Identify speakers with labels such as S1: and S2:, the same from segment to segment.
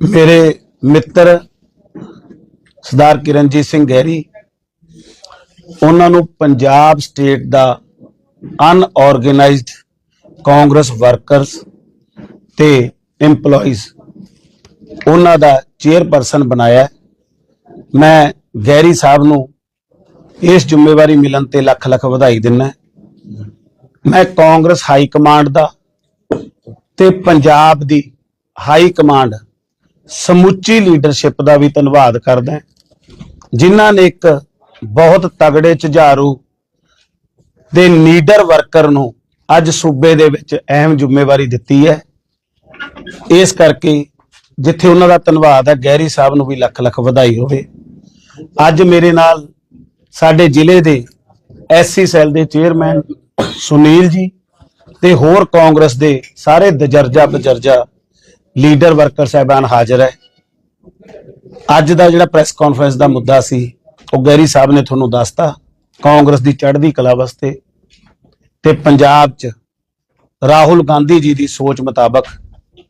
S1: ਮੇਰੇ ਮਿੱਤਰ ਸਰਦਾਰ ਕਿਰਨਜੀਤ ਸਿੰਘ ਗਹਿਰੀ, ਉਹਨਾਂ ਨੂੰ ਪੰਜਾਬ ਸਟੇਟ ਦਾ ਅਨਆਰਗੇਨਾਈਜ਼ਡ ਕਾਂਗਰਸ ਵਰਕਰਸ ਤੇ EMPLOYEES ਉਹਨਾਂ ਦਾ ਚੇਅਰਪਰਸਨ ਬਣਾਇਆ ਮੈਂ ਗਹਿਰੀ ਸਾਹਿਬ ਨੂੰ ਇਸ ਜ਼ਿੰਮੇਵਾਰੀ ਮਿਲਣ ਤੇ ਲੱਖ ਲੱਖ ਵਧਾਈ ਦਿੰਦਾ ਮੈਂ ਕਾਂਗਰਸ ਹਾਈ ਕਮਾਂਡ ਦਾ ਤੇ ਪੰਜਾਬ ਦੀ ਹਾਈ ਕਮਾਂਡ ਸਮੁੱਚੀ ਲੀਡਰਸ਼ਿਪ ਦਾ ਵੀ ਧੰਨਵਾਦ ਕਰਦਾ ਹਾਂ, ਜਿਨ੍ਹਾਂ ਨੇ ਇੱਕ ਬਹੁਤ ਤਗੜੇ ਝੁਝਾਰੂ ਦੇ ਨੀਡਰ ਵਰਕਰ ਨੂੰ ਅੱਜ ਸੂਬੇ ਦੇ ਵਿੱਚ ਅਹਿਮ ਜ਼ਿੰਮੇਵਾਰੀ ਦਿੱਤੀ ਹੈ। ਇਸ ਕਰਕੇ ਜਿੱਥੇ ਉਹਨਾਂ ਦਾ ਧੰਨਵਾਦ ਹੈ ਗਹਿਰੀ ਸਾਹਿਬ ਨੂੰ ਵੀ ਲੱਖ ਲੱਖ ਵਧਾਈ ਹੋਵੇ। ਅੱਜ ਮੇਰੇ ਨਾਲ ਸਾਡੇ ਜ਼ਿਲ੍ਹੇ ਦੇ ਐਸਸੀ ਸੈੱਲ ਦੇ ਚੇਅਰਮੈਨ ਸੁਨੀਲ ਜੀ ਤੇ ਹੋਰ ਕਾਂਗਰਸ ਦੇ ਸਾਰੇ ਦਜਰਜਾ ਬਜਰਜਾ ਲੀਡਰ ਵਰਕਰ ਸਾਹਿਬਾਨ ਹਾਜ਼ਰ ਹੈ। ਅੱਜ ਦਾ ਜਿਹੜਾ ਪ੍ਰੈਸ ਕਾਨਫਰੰਸ ਦਾ ਮੁੱਦਾ ਸੀ ਉਹ ਗੈਰੀ ਸਾਹਿਬ ਨੇ ਤੁਹਾਨੂੰ ਦੱਸਤਾ ਕਾਂਗਰਸ ਦੀ ਚੜ੍ਹਦੀ ਕਲਾ ਵਾਸਤੇ ਤੇ ਪੰਜਾਬ 'ਚ ਰਾਹੁਲ ਗਾਂਧੀ ਜੀ ਦੀ ਸੋਚ ਮੁਤਾਬਕ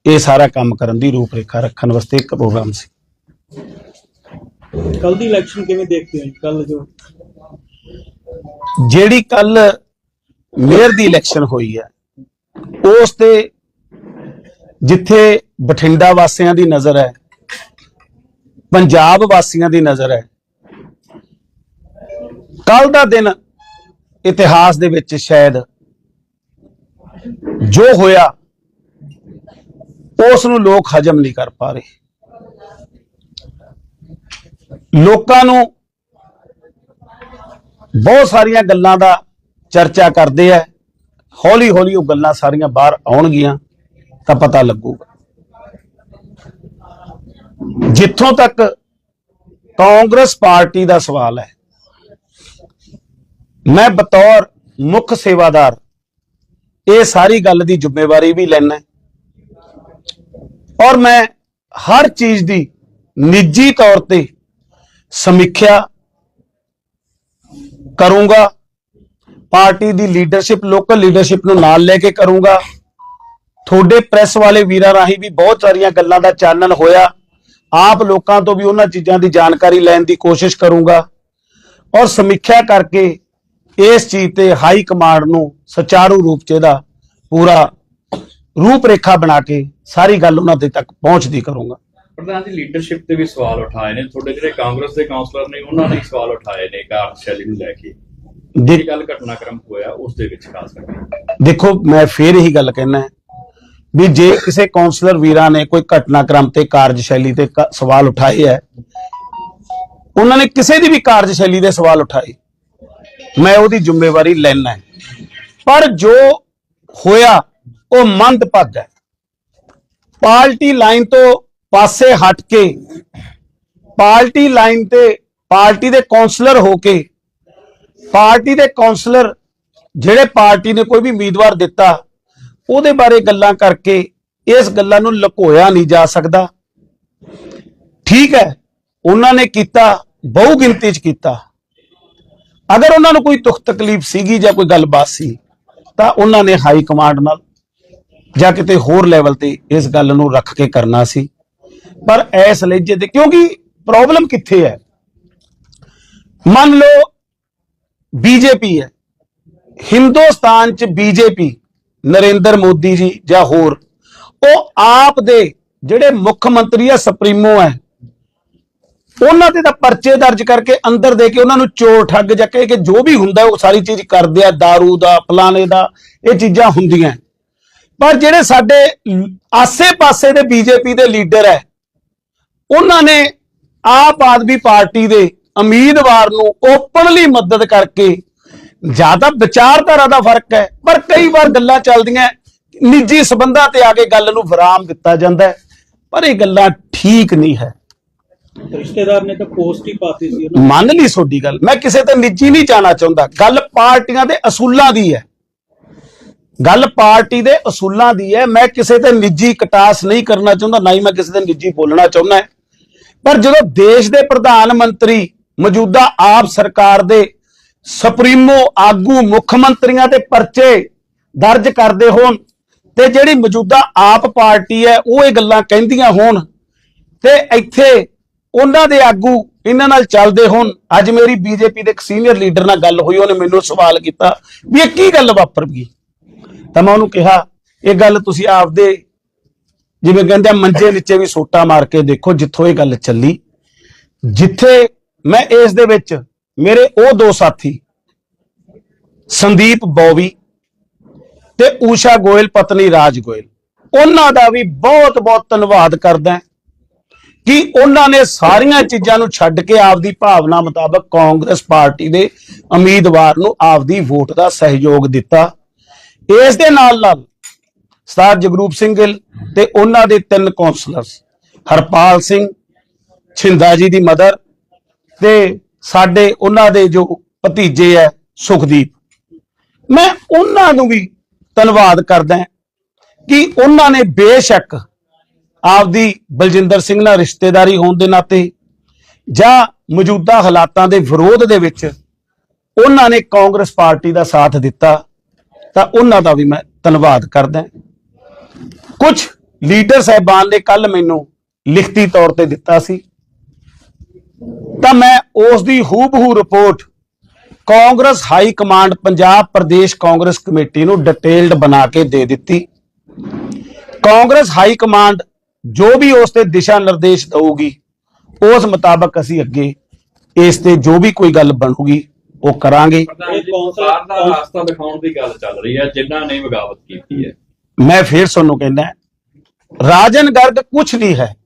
S1: ਇਹ ਸਾਰਾ ਕੰਮ ਕਰਨ ਦੀ ਰੂਪਰੇਖਾ ਰੱਖਣ ਵਾਸਤੇ ਇੱਕ ਪ੍ਰੋਗਰਾਮ ਸੀ।
S2: ਕੱਲ ਦੀ ਇਲੈਕਸ਼ਨ ਕਿਵੇਂ ਦੇਖਦੇ ਹੋ ਕੱਲ ਜੋ
S1: ਜਿਹੜੀ ਕੱਲ ਮੇਅਰ ਦੀ ਇਲੈਕਸ਼ਨ ਹੋਈ ਹੈ ਉਸ ਤੇ ਜਿੱਥੇ ਬਠਿੰਡਾ ਵਾਸੀਆਂ ਦੀ ਨਜ਼ਰ ਹੈ, ਪੰਜਾਬ ਵਾਸੀਆਂ ਦੀ ਨਜ਼ਰ ਹੈ ਕੱਲ ਦਾ ਦਿਨ ਇਤਿਹਾਸ ਦੇ ਵਿੱਚ ਸ਼ਾਇਦ ਜੋ ਹੋਇਆ, ਉਸ ਨੂੰ ਲੋਕ ਹਜਮ ਨਹੀਂ ਕਰ ਪਾ ਰਹੇ। ਲੋਕਾਂ ਨੂੰ ਬਹੁਤ ਸਾਰੀਆਂ ਗੱਲਾਂ ਦਾ ਚਰਚਾ ਕਰਦੇ ਆ ਹੌਲੀ ਹੌਲੀ ਉਹ ਗੱਲਾਂ ਸਾਰੀਆਂ ਬਾਹਰ ਆਉਣਗੀਆਂ। ਤਾਂ ਪਤਾ ਲੱਗੂਗਾ। ਜਿੱਥੋਂ ਤੱਕ ਕਾਂਗਰਸ ਪਾਰਟੀ ਦਾ ਸਵਾਲ ਹੈ, ਮੈਂ ਬਤੌਰ ਮੁੱਖ ਸੇਵਾਦਾਰ ਇਹ ਸਾਰੀ ਗੱਲ ਦੀ ਜ਼ਿੰਮੇਵਾਰੀ ਵੀ ਲੈਣਾ ਔਰ ਮੈਂ ਹਰ ਚੀਜ਼ ਦੀ ਨਿੱਜੀ ਤੌਰ ਤੇ ਸਮੀਖਿਆ ਕਰੂੰਗਾ, ਪਾਰਟੀ ਦੀ ਲੀਡਰਸ਼ਿਪ ਲੋਕਲ ਲੀਡਰਸ਼ਿਪ ਨੂੰ ਨਾਲ ਲੈ ਕੇ ਕਰੂੰਗਾ। ਤੁਹਾਡੇ ਪ੍ਰੈਸ ਵਾਲੇ ਵੀਰਾਂ ਰਾਹੀਂ ਵੀ ਬਹੁਤ ਸਾਰੀਆਂ ਗੱਲਾਂ ਦਾ ਚਾਨਣ ਹੋਇਆ। ਆਪ ਲੋਕਾਂ ਤੋਂ ਵੀ ਉਹਨਾਂ ਚੀਜ਼ਾਂ ਦੀ ਜਾਣਕਾਰੀ ਲੈਣ ਦੀ ਕੋਸ਼ਿਸ਼ ਕਰੂੰਗਾ। ਔਰ ਸਮੀਖਿਆ ਕਰਕੇ ਇਸ ਚੀਜ਼ ਤੇ ਹਾਈ ਕਮਾਂਡ ਨੂੰ ਸੁਚਾਰੂ ਰੂਪ ਚ ਇਹਦਾ ਪੂਰਾ ਰੂਪਰੇਖਾ ਬਣਾ ਕੇ ਸਾਰੀ ਗੱਲ ਉਹਨਾਂ ਦੇ ਤੱਕ ਪਹੁੰਚਦੀ ਕਰੂੰਗਾ।
S3: ਪ੍ਰਧਾਨ ਜੀ ਲੀਡਰਸ਼ਿਪ ਤੇ ਵੀ ਸਵਾਲ ਉਠਾਏ ਨੇ। ਤੁਹਾਡੇ ਜਿਹੜੇ ਕਾਂਗਰਸ ਦੇ ਕਾਉਂਸਲਰ ਨੇ ਉਹਨਾਂ ਨੇ ਸਵਾਲ ਉਠਾਏ ਨੇ ਕਾਰਜਸ਼ੈਲੀ ਨੂੰ ਲੈ ਕੇ।
S1: ਦੇ-
S3: ਗੱਲ ਘਟਨਾਕ੍ਰਮ ਹੋਇਆ ਉਸ ਦੇ ਵਿੱਚ ਖਾਸ ਕਰਕੇ?
S1: ਦੇਖੋ ਮੈਂ ਫੇਰ ਇਹੀ ਗੱਲ ਕਹਿਣਾ ਵੀ ਜੇ ਕਿਸੇ ਕਾਉਂਸਲਰ ਵੀਰਾਂ ਨੇ ਕੋਈ ਘਟਨਾਕ੍ਰਮ ਤੇ ਕਾਰਜਸ਼ੈਲੀ ਤੇ ਸਵਾਲ ਉਠਾਏ ਹੈ, ਉਹਨਾਂ ਨੇ ਕਿਸੇ ਦੀ ਵੀ ਕਾਰਜਸ਼ੈਲੀ ਦੇ ਸਵਾਲ ਉਠਾਏ, ਮੈਂ ਉਹਦੀ ਜ਼ਿੰਮੇਵਾਰੀ ਲੈਣਾ ਹੈ। ਪਰ ਜੋ ਹੋਇਆ, ਉਹ ਮੰਦਭਾਗ ਹੈ। ਪਾਰਟੀ ਲਾਈਨ ਤੋਂ ਪਾਸੇ ਹਟ ਕੇ ਪਾਰਟੀ ਲਾਈਨ ਤੇ ਪਾਰਟੀ ਦੇ ਕਾਉਂਸਲਰ ਹੋ ਕੇ ਪਾਰਟੀ ਦੇ ਕਾਉਂਸਲਰ ਜਿਹੜੇ ਪਾਰਟੀ ਨੇ ਕੋਈ ਵੀ ਉਮੀਦਵਾਰ ਦਿੱਤਾ ਉਹਦੇ ਬਾਰੇ ਗੱਲਾਂ ਕਰਕੇ ਇਸ ਗੱਲਾਂ ਨੂੰ ਲੁਕੋਇਆ ਨਹੀਂ ਜਾ ਸਕਦਾ। ਠੀਕ ਹੈ, ਉਹਨਾਂ ਨੇ ਕੀਤਾ, ਬਹੁ ਗਿਣਤੀ ਚ ਕੀਤਾ। ਅਗਰ ਉਹਨਾਂ ਨੂੰ ਕੋਈ ਦੁੱਖ ਤਕਲੀਫ ਸੀਗੀ ਜਾਂ ਕੋਈ ਗੱਲਬਾਤ ਸੀ, ਤਾਂ ਉਹਨਾਂ ਨੇ ਹਾਈ ਕਮਾਂਡ ਨਾਲ ਜਾਂ ਕਿਤੇ ਹੋਰ ਲੈਵਲ ਤੇ ਇਸ ਗੱਲ ਨੂੰ ਰੱਖ ਕੇ ਕਰਨਾ ਸੀ। ਪਰ ਇਸ ਲਹਿਜੇ ਤੇ ਕਿਉਂਕਿ ਪ੍ਰੋਬਲਮ ਕਿੱਥੇ ਹੈ? ਮੰਨ ਲਓ, ਬੀਜੇਪੀ ਹੈ। ਹਿੰਦੁਸਤਾਨ ਚ ਬੀਜੇਪੀ ਨਰਿੰਦਰ ਮੋਦੀ ਜੀ ਜਾਂ ਹੋਰ, ਉਹ ਆਪ ਦੇ ਜਿਹੜੇ ਮੁੱਖ ਮੰਤਰੀ ਆ, ਸੁਪਰੀਮੋ ਹੈ, ਉਹਨਾਂ ਤੇ ਤਾਂ ਪਰਚੇ ਦਰਜ ਕਰਕੇ ਅੰਦਰ ਦੇ ਕੇ ਉਹਨਾਂ ਨੂੰ ਚੋਰ ਠੱਗ ਜਾਂ ਕਹਿ ਕੇ ਜੋ ਵੀ ਹੁੰਦਾ, ਉਹ ਸਾਰੀ ਚੀਜ਼ ਕਰਦੇ ਆ, दारू ਦਾ, ਫਲਾਣੇ ਦਾ, ਇਹ ਚੀਜ਼ਾਂ ਹੁੰਦੀਆਂ। ਪਰ ਜਿਹੜੇ ਸਾਡੇ ਆਸੇ-ਪਾਸੇ ਦੇ ਬੀਜੇਪੀ ਦੇ ਲੀਡਰ ਹੈ, ਉਹਨਾਂ ਨੇ ਆਪ ਆਦਮੀ ਪਾਰਟੀ ਦੇ ਉਮੀਦਵਾਰ ਨੂੰ ਓਪਨਲੀ ਮਦਦ ਕਰਕੇ ਜ਼ਿਆਦਾ ਵਿਚਾਰਧਾਰਾ ਦਾ ਫ਼ਰਕ ਹੈ ਪਰ ਕਈ ਵਾਰ ਗੱਲਾਂ ਚੱਲਦੀਆਂ ਨਿੱਜੀ ਸਬੰਧਾਂ ਤੇ ਆ ਕੇ ਗੱਲ ਨੂੰ ਵਿਰਾਮ ਦਿੱਤਾ ਜਾਂਦਾ ਹੈ ਪਰ ਇਹ ਗੱਲਾਂ ਠੀਕ ਨਹੀਂ ਹੈ।
S2: ਰਿਸ਼ਤੇਦਾਰ ਨੇ ਤਾਂ ਪੋਸਟ ਹੀ ਪਾਤੀ ਸੀ ਉਹਨਾਂ
S1: ਮੰਨ ਲਈ ਤੁਹਾਡੀ ਗੱਲ ਮੈਂ ਕਿਸੇ ਤੇ ਨਿੱਜੀ ਨਹੀਂ ਜਾਣਾ ਚਾਹੁੰਦਾ ਗੱਲ ਪਾਰਟੀਆਂ ਦੇ ਅਸੂਲਾਂ ਦੀ ਹੈ। ਗੱਲ ਪਾਰਟੀ ਦੇ ਅਸੂਲਾਂ ਦੀ ਹੈ ਮੈਂ ਕਿਸੇ ਤੇ ਨਿੱਜੀ ਕਟਾਸ ਨਹੀਂ ਕਰਨਾ ਚਾਹੁੰਦਾ ਨਾ ਹੀ ਮੈਂ ਕਿਸੇ ਤੇ ਨਿੱਜੀ ਬੋਲਣਾ ਚਾਹੁੰਦਾ। ਪਰ ਜਦੋਂ ਦੇਸ਼ ਦੇ ਪ੍ਰਧਾਨ ਮੰਤਰੀ ਮੌਜੂਦਾ ਆਪ ਸਰਕਾਰ ਦੇ ਸੁਪਰੀਮੋ ਆਗੂ ਮੁੱਖ ਮੰਤਰੀਆਂ ਦੇ ਪਰਚੇ ਦਰਜ ਕਰਦੇ ਹੋਣ ਤੇ ਜਿਹੜੀ ਮੌਜੂਦਾ ਆਪ ਪਾਰਟੀ ਹੈ, ਉਹ ਇਹ ਗੱਲਾਂ ਕਹਿੰਦੀਆਂ ਹੋਣ ਤੇ ਇੱਥੇ ਉਹਨਾਂ ਦੇ ਆਗੂ ਇਹਨਾਂ ਨਾਲ ਚੱਲਦੇ ਹੋਣ। ਅੱਜ ਮੇਰੀ ਬੀਜੇਪੀ ਦੇ ਇੱਕ ਸੀਨੀਅਰ ਲੀਡਰ ਨਾਲ ਗੱਲ ਹੋਈ, ਉਹਨੇ ਮੈਨੂੰ ਸਵਾਲ ਕੀਤਾ ਵੀ ਇਹ ਕੀ ਗੱਲ ਵਾਪਰ ਗਈ ਤਾਂ ਮੈਂ ਉਹਨੂੰ ਕਿਹਾ, ਇਹ ਗੱਲ ਤੁਸੀਂ ਆਪਦੇ ਜਿਵੇਂ ਕਹਿੰਦੇ ਮੰਜੇ ਨੀਚੇ ਵੀ ਸੋਟਾ ਮਾਰ ਕੇ ਦੇਖੋ ਜਿੱਥੋਂ ਇਹ ਗੱਲ ਚੱਲੀ। ਜਿੱਥੇ ਮੈਂ ਇਸ ਦੇ ਵਿੱਚ ਮੇਰੇ ਉਹ ਦੋ ਸਾਥੀ, ਸੰਦੀਪ ਬੌਵੀ ਤੇ ਊਸ਼ਾ ਗੋਇਲ, ਪਤਨੀ ਰਾਜ ਗੋਇਲ। ਉਹਨਾਂ ਦਾ ਵੀ ਬਹੁਤ ਬਹੁਤ ਧੰਨਵਾਦ ਕਰਦਾ ਕਿ ਉਹਨਾਂ ਨੇ ਸਾਰੀਆਂ ਚੀਜ਼ਾਂ ਨੂੰ ਛੱਡ ਕੇ ਆਪਦੀ ਭਾਵਨਾ ਮੁਤਾਬਕ ਕਾਂਗਰਸ ਪਾਰਟੀ ਦੇ ਉਮੀਦਵਾਰ ਨੂੰ ਆਪਦੀ ਵੋਟ ਦਾ ਸਹਿਯੋਗ ਦਿੱਤਾ। ਇਸ ਦੇ ਨਾਲ ਨਾਲ ਸਰਦਾਰ ਜਗਰੂਪ ਸਿੰਘ ਗਿੱਲ ਤੇ ਉਹਨਾਂ ਦੇ ਤਿੰਨ ਕੌਂਸਲਰਸ, ਹਰਪਾਲ ਸਿੰਘ ਛਿੰਦਾ ਜੀ ਦੀ ਮਦਰ ਤੇ ਸਾਡੇ ਉਹਨਾਂ ਦੇ ਜੋ ਭਤੀਜੇ ਹੈ ਸੁਖਦੀਪ। ਮੈਂ ਉਹਨਾਂ ਨੂੰ ਵੀ ਧੰਨਵਾਦ ਕਰਦਾ ਕਿ ਉਹਨਾਂ ਨੇ ਬੇਸ਼ੱਕ ਆਪਦੀ ਬਲਜਿੰਦਰ ਸਿੰਘ ਨਾਲ ਰਿਸ਼ਤੇਦਾਰੀ ਹੋਣ ਦੇ ਨਾਤੇ ਜਾਂ ਮੌਜੂਦਾ ਹਾਲਾਤਾਂ ਦੇ ਵਿਰੋਧ ਦੇ ਵਿੱਚ ਉਹਨਾਂ ਨੇ ਕਾਂਗਰਸ ਪਾਰਟੀ ਦਾ ਸਾਥ ਦਿੱਤਾ, ਤਾਂ ਉਹਨਾਂ ਦਾ ਵੀ ਮੈਂ ਧੰਨਵਾਦ ਕਰਦਾ ਕੁਝ ਲੀਡਰ ਸਹਿਬਾਨ ਨੇ ਕੱਲ ਮੈਨੂੰ ਲਿਖਤੀ ਤੌਰ ਤੇ ਦਿੱਤਾ ਸੀ। ਤਾਂ ਮੈਂ ਉਸ ਦੀ ਹੂਬਹੂ report Congress high command Punjab Pradesh Congress committee ਨੂੰ ਡਿਟੇਲਡ ਬਣਾ ਕੇ ਦੇ ਦਿੱਤੀ। ਕਾਂਗਰਸ ਹਾਈ ਕਮਾਂਡ ਜੋ ਵੀ ਉਸ ਤੇ ਦਿਸ਼ਾ ਨਿਰਦੇਸ਼ ਦਊਗੀ ਉਸ ਮੁਤਾਬਕ ਅਸੀਂ ਅੱਗੇ ਇਸ ਤੇ ਜੋ ਵੀ ਕੋਈ ਗੱਲ ਬਣੂਗੀ ਉਹ ਕਰਾਂਗੇ।
S3: ਪ੍ਰਧਾਨ
S2: ਇਹ
S3: ਜੀ
S2: ਕੌਂਸਲ-
S3: ਸਰਕਾਰ ਦਾ ਰਾਸਤਾ ਦਿਖਾਉਣ ਦੀ ਗੱਲ ਚੱਲ ਰਹੀ ਹੈ ਜਿਨ੍ਹਾਂ ਨੇ ਬਗਾਵਤ ਕੀਤੀ ਹੈ।
S1: ਮੈਂ ਫੇਰ ਤੁਹਾਨੂੰ ਕਹਿੰਦਾ ਰਾਜਨ ਗਰਗ ਕੁਝ ਨਹੀਂ ਹੈ।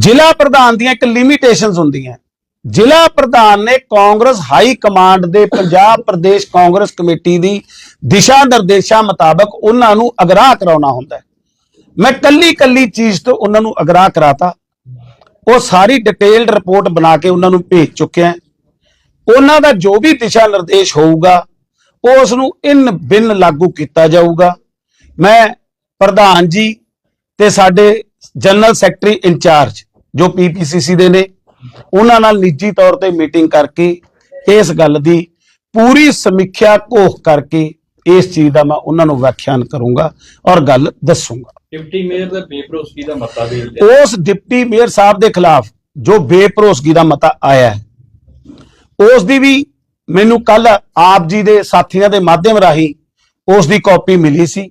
S1: ਜ਼ਿਲ੍ਹਾ ਪ੍ਰਧਾਨ ਦੀਆਂ ਇੱਕ ਲਿਮਿਟੇਸ਼ਨਸ ਹੁੰਦੀਆਂ। ਜ਼ਿਲ੍ਹਾ ਪ੍ਰਧਾਨ ਨੇ ਕਾਂਗਰਸ ਹਾਈ ਕਮਾਂਡ ਦੇ ਪੰਜਾਬ ਪ੍ਰਦੇਸ਼ ਕਾਂਗਰਸ ਕਮੇਟੀ ਦੀ ਦਿਸ਼ਾ ਨਿਰਦੇਸ਼ਾਂ ਮੁਤਾਬਕ ਉਹਨਾਂ ਨੂੰ ਅਗਰਾਹ ਕਰਾਉਣਾ ਹੁੰਦਾ ਮੈਂ ਕੱਲੀ ਕੱਲੀ ਚੀਜ਼ ਤੋਂ ਉਹਨਾਂ ਨੂੰ ਅਗਰਾਹ ਕਰਾਤਾ। ਉਹ ਸਾਰੀ ਡਿਟੇਲਡ ਰਿਪੋਰਟ ਬਣਾ ਕੇ ਉਹਨਾਂ ਨੂੰ ਭੇਜ ਚੁੱਕਿਆ ਉਹਨਾਂ ਦਾ ਜੋ ਵੀ ਦਿਸ਼ਾ ਨਿਰਦੇਸ਼ ਹੋਊਗਾ, ਉਹ ਉਸ ਨੂੰ ਇਨ ਬਿਨ ਲਾਗੂ ਕੀਤਾ ਜਾਊਗਾ। ਮੈਂ ਪ੍ਰਧਾਨ ਜੀ ਤੇ ਸਾਡੇ ਜਨਰਲ ਸੈਕਟਰੀ ਇੰਚਾਰਜ ਜੋ ਪੀਪੀਸੀਸੀ ਦੇ ਨੇ ਉਹਨਾਂ ਨਾਲ ਨਿੱਜੀ ਤੌਰ ਤੇ ਮੀਟਿੰਗ ਕਰਕੇ ਇਸ ਗੱਲ ਦੀ ਪੂਰੀ ਸਮੀਖਿਆ ਘੋਖ ਕਰਕੇ ਇਸ ਚੀਜ਼ ਦਾ ਮੈਂ ਉਹਨਾਂ ਨੂੰ ਵਿਆਖਿਆਨ ਕਰੂੰਗਾ ਔਰ ਗੱਲ ਦੱਸੂੰਗਾ।
S3: ਡਿਪਟੀ ਮੇਅਰ ਦੇ ਬੇਭਰੋਸਗੀ ਦਾ ਮਤਾ ਦੇ
S1: ਉਸ ਡਿਪਟੀ ਮੇਅਰ ਸਾਹਿਬ ਦੇ ਖਿਲਾਫ ਜੋ ਬੇਭਰੋਸਗੀ ਦਾ ਮਤਾ ਆਇਆ ਹੈ ਉਸ ਦੀ ਵੀ ਮੈਨੂੰ ਕੱਲ ਆਪ ਜੀ ਦੇ ਸਾਥੀਆਂ ਦੇ ਮਾਧਿਅਮ ਰਾਹੀਂ ਉਸ ਦੀ ਕਾਪੀ ਮਿਲੀ ਸੀ।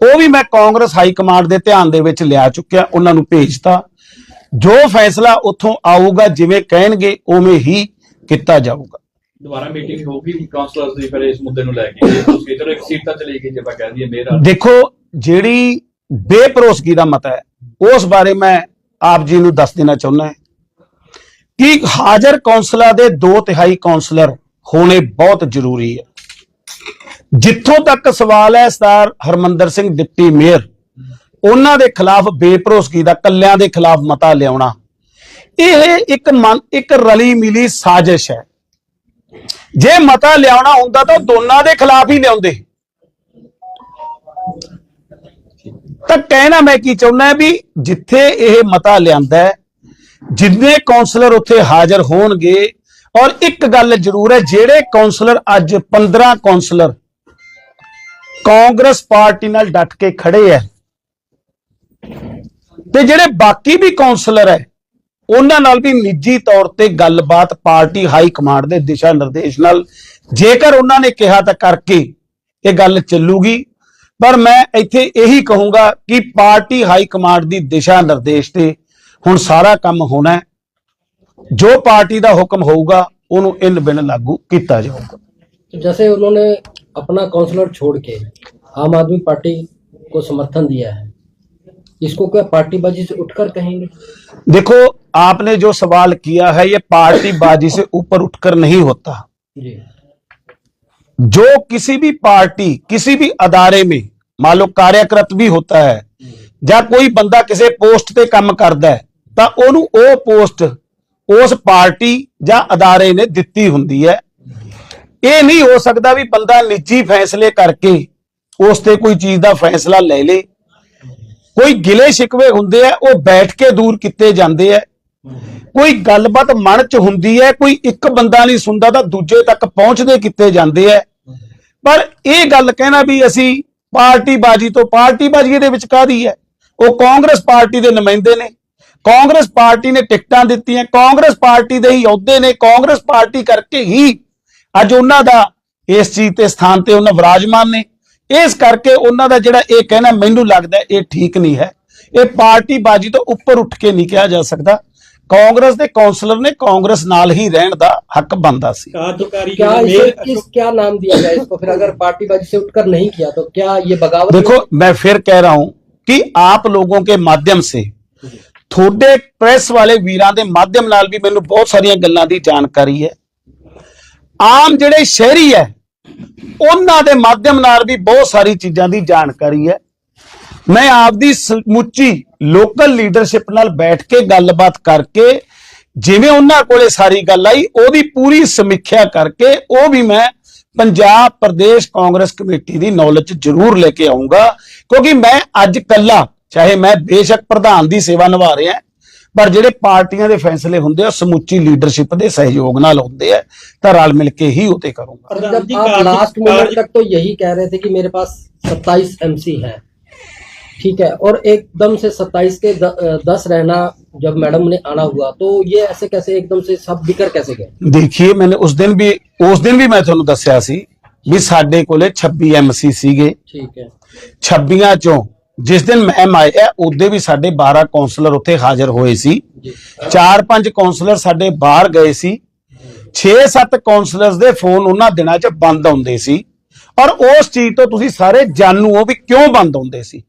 S1: ਉਹ ਵੀ ਮੈਂ ਕਾਂਗਰਸ ਹਾਈ ਕਮਾਂਡ ਦੇ ਧਿਆਨ ਦੇ ਵਿੱਚ ਲਿਆ ਚੁੱਕਿਆ ਉਹਨਾਂ ਨੂੰ ਭੇਜਤਾ। ਜੋ ਫੈਸਲਾ ਉੱਥੋਂ ਆਊਗਾ ਜਿਵੇਂ ਕਹਿਣਗੇ ਉਵੇਂ ਹੀ ਕੀਤਾ ਜਾਊਗਾ।
S3: ਦੁਬਾਰਾ ਮੀਟਿੰਗ ਹੋਊਗੀ ਕਾਉਂਸਲਰਸ ਦੀ ਫਿਰ ਇਸ ਮੁੱਦੇ ਨੂੰ ਲੈ ਕੇ ਤੁਸੀਂ ਇਧਰ ਇੱਕ ਸੀਟ ਤਾਂ ਚਲੀ ਗਈ ਜੇ ਆਪਾਂ ਕਹਿ ਦਈਏ ਮੇਅਰ
S1: ਦੇਖੋ ਜਿਹੜੀ ਬੇਭਰੋਸਗੀ ਦਾ ਮਤਾ ਹੈ ਉਸ ਬਾਰੇ ਮੈਂ ਆਪ ਜੀ ਨੂੰ ਦੱਸ ਦੇਣਾ ਚਾਹੁੰਦਾ ਕਿ ਹਾਜ਼ਰ ਕੌਂਸਲਰ ਦੇ ਦੋ ਤਿਹਾਈ ਕੌਂਸਲਰ ਹੋਣੇ ਬਹੁਤ ਜ਼ਰੂਰੀ ਹੈ। ਜਿੱਥੋਂ ਤੱਕ ਸਵਾਲ ਹੈ ਸਰਦਾਰ ਹਰਮੰਦਰ ਸਿੰਘ ਡਿਪਟੀ ਮੇਅਰ। ਉਹਨਾਂ ਦੇ ਖਿਲਾਫ ਬੇਭਰੋਸਗੀ ਦਾ, ਕੱਲਿਆਂ ਦੇ ਖਿਲਾਫ ਮਤਾ ਲਿਆਉਣਾ। ਇਹ ਇੱਕ ਮਨ, ਇੱਕ ਰਲੀ ਮਿਲੀ ਸਾਜ਼ਿਸ਼ ਹੈ। ਜੇ ਮਤਾ ਲਿਆਉਣਾ ਹੁੰਦਾ ਤਾਂ ਦੋਨਾਂ ਦੇ ਖਿਲਾਫ ਹੀ ਲਿਆਉਂਦੇ। ਤਾਂ ਕਹਿਣਾ ਮੈਂ ਕੀ ਚਾਹੁੰਦਾ ਵੀ ਜਿੱਥੇ ਇਹ ਮਤਾ ਲਿਆਂਦਾ ਹੈ, ਜਿੰਨੇ ਕਾਉਂਸਲਰ ਉੱਥੇ ਹਾਜ਼ਰ ਹੋਣਗੇ, ਔਰ ਇੱਕ ਗੱਲ ਜ਼ਰੂਰ ਹੈ, ਜਿਹੜੇ ਕਾਉਂਸਲਰ ਅੱਜ 15 ਕਾਉਂਸਲਰ ਕਾਂਗਰਸ ਪਾਰਟੀ ਨਾਲ ਡਟ ਕੇ ਖੜੇ ਹੈ ਤੇ ਜਿਹੜੇ ਬਾਕੀ ਵੀ ਕਾਉਂਸਲਰ ਹੈ ਉਹਨਾਂ ਨਾਲ ਵੀ ਨਿੱਜੀ ਤੌਰ ਤੇ ਗੱਲਬਾਤ ਪਾਰਟੀ ਹਾਈ ਕਮਾਂਡ ਦੇ ਦਿਸ਼ਾ ਨਿਰਦੇਸ਼ ਨਾਲ ਜੇਕਰ ਉਹਨਾਂ ਨੇ ਕਿਹਾ ਤਾਂ ਕਰਕੇ ਇਹ ਗੱਲ ਚੱਲੂਗੀ ਪਰ ਮੈਂ ਇੱਥੇ ਇਹੀ ਕਹੂੰਗਾ ਕਿ ਪਾਰਟੀ ਹਾਈ ਕਮਾਂਡ ਦੀ ਦਿਸ਼ਾ ਨਿਰਦੇਸ਼ ਤੇ ਹੁਣ ਸਾਰਾ ਕੰਮ ਹੋਣਾ ਹੈ ਜੋ ਪਾਰਟੀ ਦਾ ਹੁਕਮ ਹੋਊਗਾ ਉਹਨੂੰ ਇਨ ਬਿਨ ਲਾਗੂ ਕੀਤਾ ਜਾਊਗਾ
S4: तो जैसे उन्होंने अपना काउंसलर छोड़ के आम आदमी पार्टी को समर्थन दिया है इसको क्या पार्टीबाजी से उठकर कहेंगे
S1: देखो आपने जो सवाल किया है ये पार्टीबाजी से ऊपर उठकर नहीं होता
S4: जी
S1: जो किसी भी पार्टी किसी भी अदारे में मान लो कार्यक्रत भी होता है ਜਾਂ ਕੋਈ ਬੰਦਾ ਕਿਸੇ ਪੋਸਟ ਤੇ ਕੰਮ ਕਰਦਾ ਹੈ ਤਾਂ ਉਹਨੂੰ ਉਹ ਪੋਸਟ ਉਸ ਪਾਰਟੀ ਜਾਂ ਅਦਾਰੇ ਨੇ ਦਿੱਤੀ ਹੁੰਦੀ ਹੈ ਇਹ ਨਹੀਂ ਹੋ ਸਕਦਾ ਵੀ ਬੰਦਾ ਨਿੱਜੀ ਫੈਸਲੇ ਕਰਕੇ ਉਸ ਤੇ ਕੋਈ ਚੀਜ਼ ਦਾ ਫੈਸਲਾ ਲੈ ਲੇ ਕੋਈ ਗਿਲੇ ਸ਼ਿਕਵੇ ਹੁੰਦੇ ਆ, ਉਹ ਬੈਠ ਕੇ ਦੂਰ ਕੀਤੇ ਜਾਂਦੇ ਆ। ਕੋਈ ਗੱਲਬਾਤ ਮਨ ਚ ਹੁੰਦੀ ਹੈ, ਕੋਈ ਇੱਕ ਬੰਦਾ ਨਹੀਂ ਸੁਣਦਾ ਤਾਂ ਦੂਜੇ ਤੱਕ ਪਹੁੰਚਦੇ ਕੀਤੇ ਜਾਂਦੇ ਆ। ਪਰ ਇਹ ਗੱਲ ਕਹਿਣਾ ਵੀ ਅਸੀਂ ਪਾਰਟੀ ਬਾਜੀ ਤੋਂ ਪਾਰਟੀ ਬਾਜੀ ਦੇ ਵਿੱਚ ਕਾਦੀ ਹੈ? ਉਹ ਕਾਂਗਰਸ ਪਾਰਟੀ ਦੇ ਨੁਮਾਇੰਦੇ ਨੇ। ਕਾਂਗਰਸ ਪਾਰਟੀ ਨੇ ਟਿਕਟਾਂ ਦਿੱਤੀਆਂ, ਕਾਂਗਰਸ ਪਾਰਟੀ ਦੇ ਹੀ ਅਹੁਦੇ ਨੇ, ਕਾਂਗਰਸ ਪਾਰਟੀ ਕਰਕੇ ਹੀ ਅੱਜ ਉਹਨਾਂ ਦਾ ਇਸ ਚੀਜ਼ ਤੇ ਸਥਾਨ ਤੇ ਉਹਨਾਂ ਵਿਰਾਜਮਾਨ ਨੇ। ਇਸ ਕਰਕੇ ਉਹਨਾਂ ਦਾ ਜਿਹੜਾ ਇਹ ਕਹਿਣਾ ਮੈਨੂੰ ਲੱਗਦਾ ਇਹ ਠੀਕ ਨਹੀਂ ਹੈ। ਇਹ ਪਾਰਟੀ ਬਾਜੀ ਤੋਂ ਉੱਪਰ ਉੱਠ ਕੇ ਨਹੀਂ ਕਿਹਾ ਜਾ ਸਕਦਾ। ਕਾਂਗਰਸ ਦੇ ਕਾਉਂਸਲਰ ਨੇ ਕਾਂਗਰਸ ਨਾਲ ਹੀ ਰਹਿਣ ਦਾ ਹੱਕ ਬੰਦਾ ਸੀ।
S2: ਦੇਖੋ
S4: ਮੈਂ ਫਿਰ ਕਹਿ दिया जाए ਕਿ ਆਪ अगर
S1: पार्टी बाजी से ਥੋੜੇ ਪ੍ਰੈਸ ਵਾਲੇ ਵੀਰਾਂ ਦੇ ਮਾਧਿਅਮ ਨਾਲ ਵੀ ਮੈਨੂੰ ਬਹੁਤ ਸਾਰੀਆਂ ਗੱਲਾਂ ਦੀ ਜਾਣਕਾਰੀ ਹੈ। ਆਮ ਜਿਹੜੇ ਸ਼ਹਿਰੀ ਹੈ ਉਹਨਾਂ ਦੇ ਮਾਧਿਅਮ ਨਾਲ ਵੀ ਬਹੁਤ ਸਾਰੀ ਚੀਜ਼ਾਂ ਦੀ ਜਾਣਕਾਰੀ ਹੈ। ਮੈਂ ਆਪਦੀ ਸਮੁੱਚੀ ਲੋਕਲ ਲੀਡਰਸ਼ਿਪ ਨਾਲ ਬੈਠ ਕੇ ਗੱਲਬਾਤ ਕਰਕੇ, ਜਿਵੇਂ ਉਹਨਾਂ ਕੋਲੇ ਸਾਰੀ ਗੱਲ ਆਈ, ਉਹਦੀ ਪੂਰੀ ਸਮੀਖਿਆ ਕਰਕੇ, ਉਹ ਵੀ ਮੈਂ ਪੰਜਾਬ ਪ੍ਰਦੇਸ਼ ਕਾਂਗਰਸ ਕਮੇਟੀ ਦੀ ਨੌਲੇਜ ਜ਼ਰੂਰ ਲੈ ਕੇ ਆਉਂਗਾ ਕਿਉਂਕਿ ਮੈਂ ਅੱਜ ਕੱਲਾ ਚਾਹੇ ਮੈਂ ਬੇਸ਼ੱਕ ਪ੍ਰਧਾਨ ਦੀ ਸੇਵਾ ਨਿਭਾ ਰਿਹਾ ਪਰ ਜਿਹੜੇ ਪਾਰਟੀਆਂ ਦੇ ਫੈਸਲੇ ਹੁੰਦੇ ਆ ਸਮੁੱਚੀ ਲੀਡਰਸ਼ਿਪ ਦੇ ਸਹਿਯੋਗ ਨਾਲ ਹੁੰਦੇ ਆ ਤਾਂ ਰਲ ਮਿਲ ਕੇ ਹੀ ਉਹ ਤੇ ਕਰੂੰਗਾ।
S4: आप लास्ट
S2: मिनट
S4: तक तो यही कह रहे थे कि मेरे 27 एमसी है ठीक है और एकदम से 27 के 10 रहना जब मैडम ने आना हुआ तो ये ऐसे कैसे एकदम से सब बिकर कैसे गए
S1: ਦੇਖੀਏ ਮੈਨੇ ਉਸ ਦਿਨ ਵੀ ਉਸ ਦਿਨ ਵੀ ਮੈਂ ਤੁਹਾਨੂੰ ਦੱਸਿਆ ਸੀ ਵੀ ਸਾਡੇ ਕੋਲੇ 26 ਐਮਸੀ ਸੀਗੇ।
S4: ਠੀਕ ਹੈ।
S1: 26 ਚੋਂ ਜਿਸ ਦਿਨ ਮੈਂ ਆਇਆ ਉਹਦੇ ਵੀ ਸਾਡੇ 12 ਕਾਉਂਸਲਰ ਉੱਥੇ ਹਾਜ਼ਰ ਹੋਏ ਸੀ।
S4: जी
S1: 4-5 ਕਾਉਂਸਲਰ ਸਾਡੇ ਬਾਹਰ ਗਏ ਸੀ। 6-7 ਕਾਉਂਸਲਰਸ ਦੇ ਫੋਨ ਉਹਨਾਂ ਦਿਨਾਂ 'ਚ ਬੰਦ ਆਉਂਦੇ ਸੀ। ਔਰ ਉਸ ਚੀਜ਼ ਤੋਂ ਤੁਸੀਂ ਸਾਰੇ ਜਾਣੂ ਹੋ ਵੀ ਕਿਉਂ ਬੰਦ ਆਉਂਦੇ ਸੀ।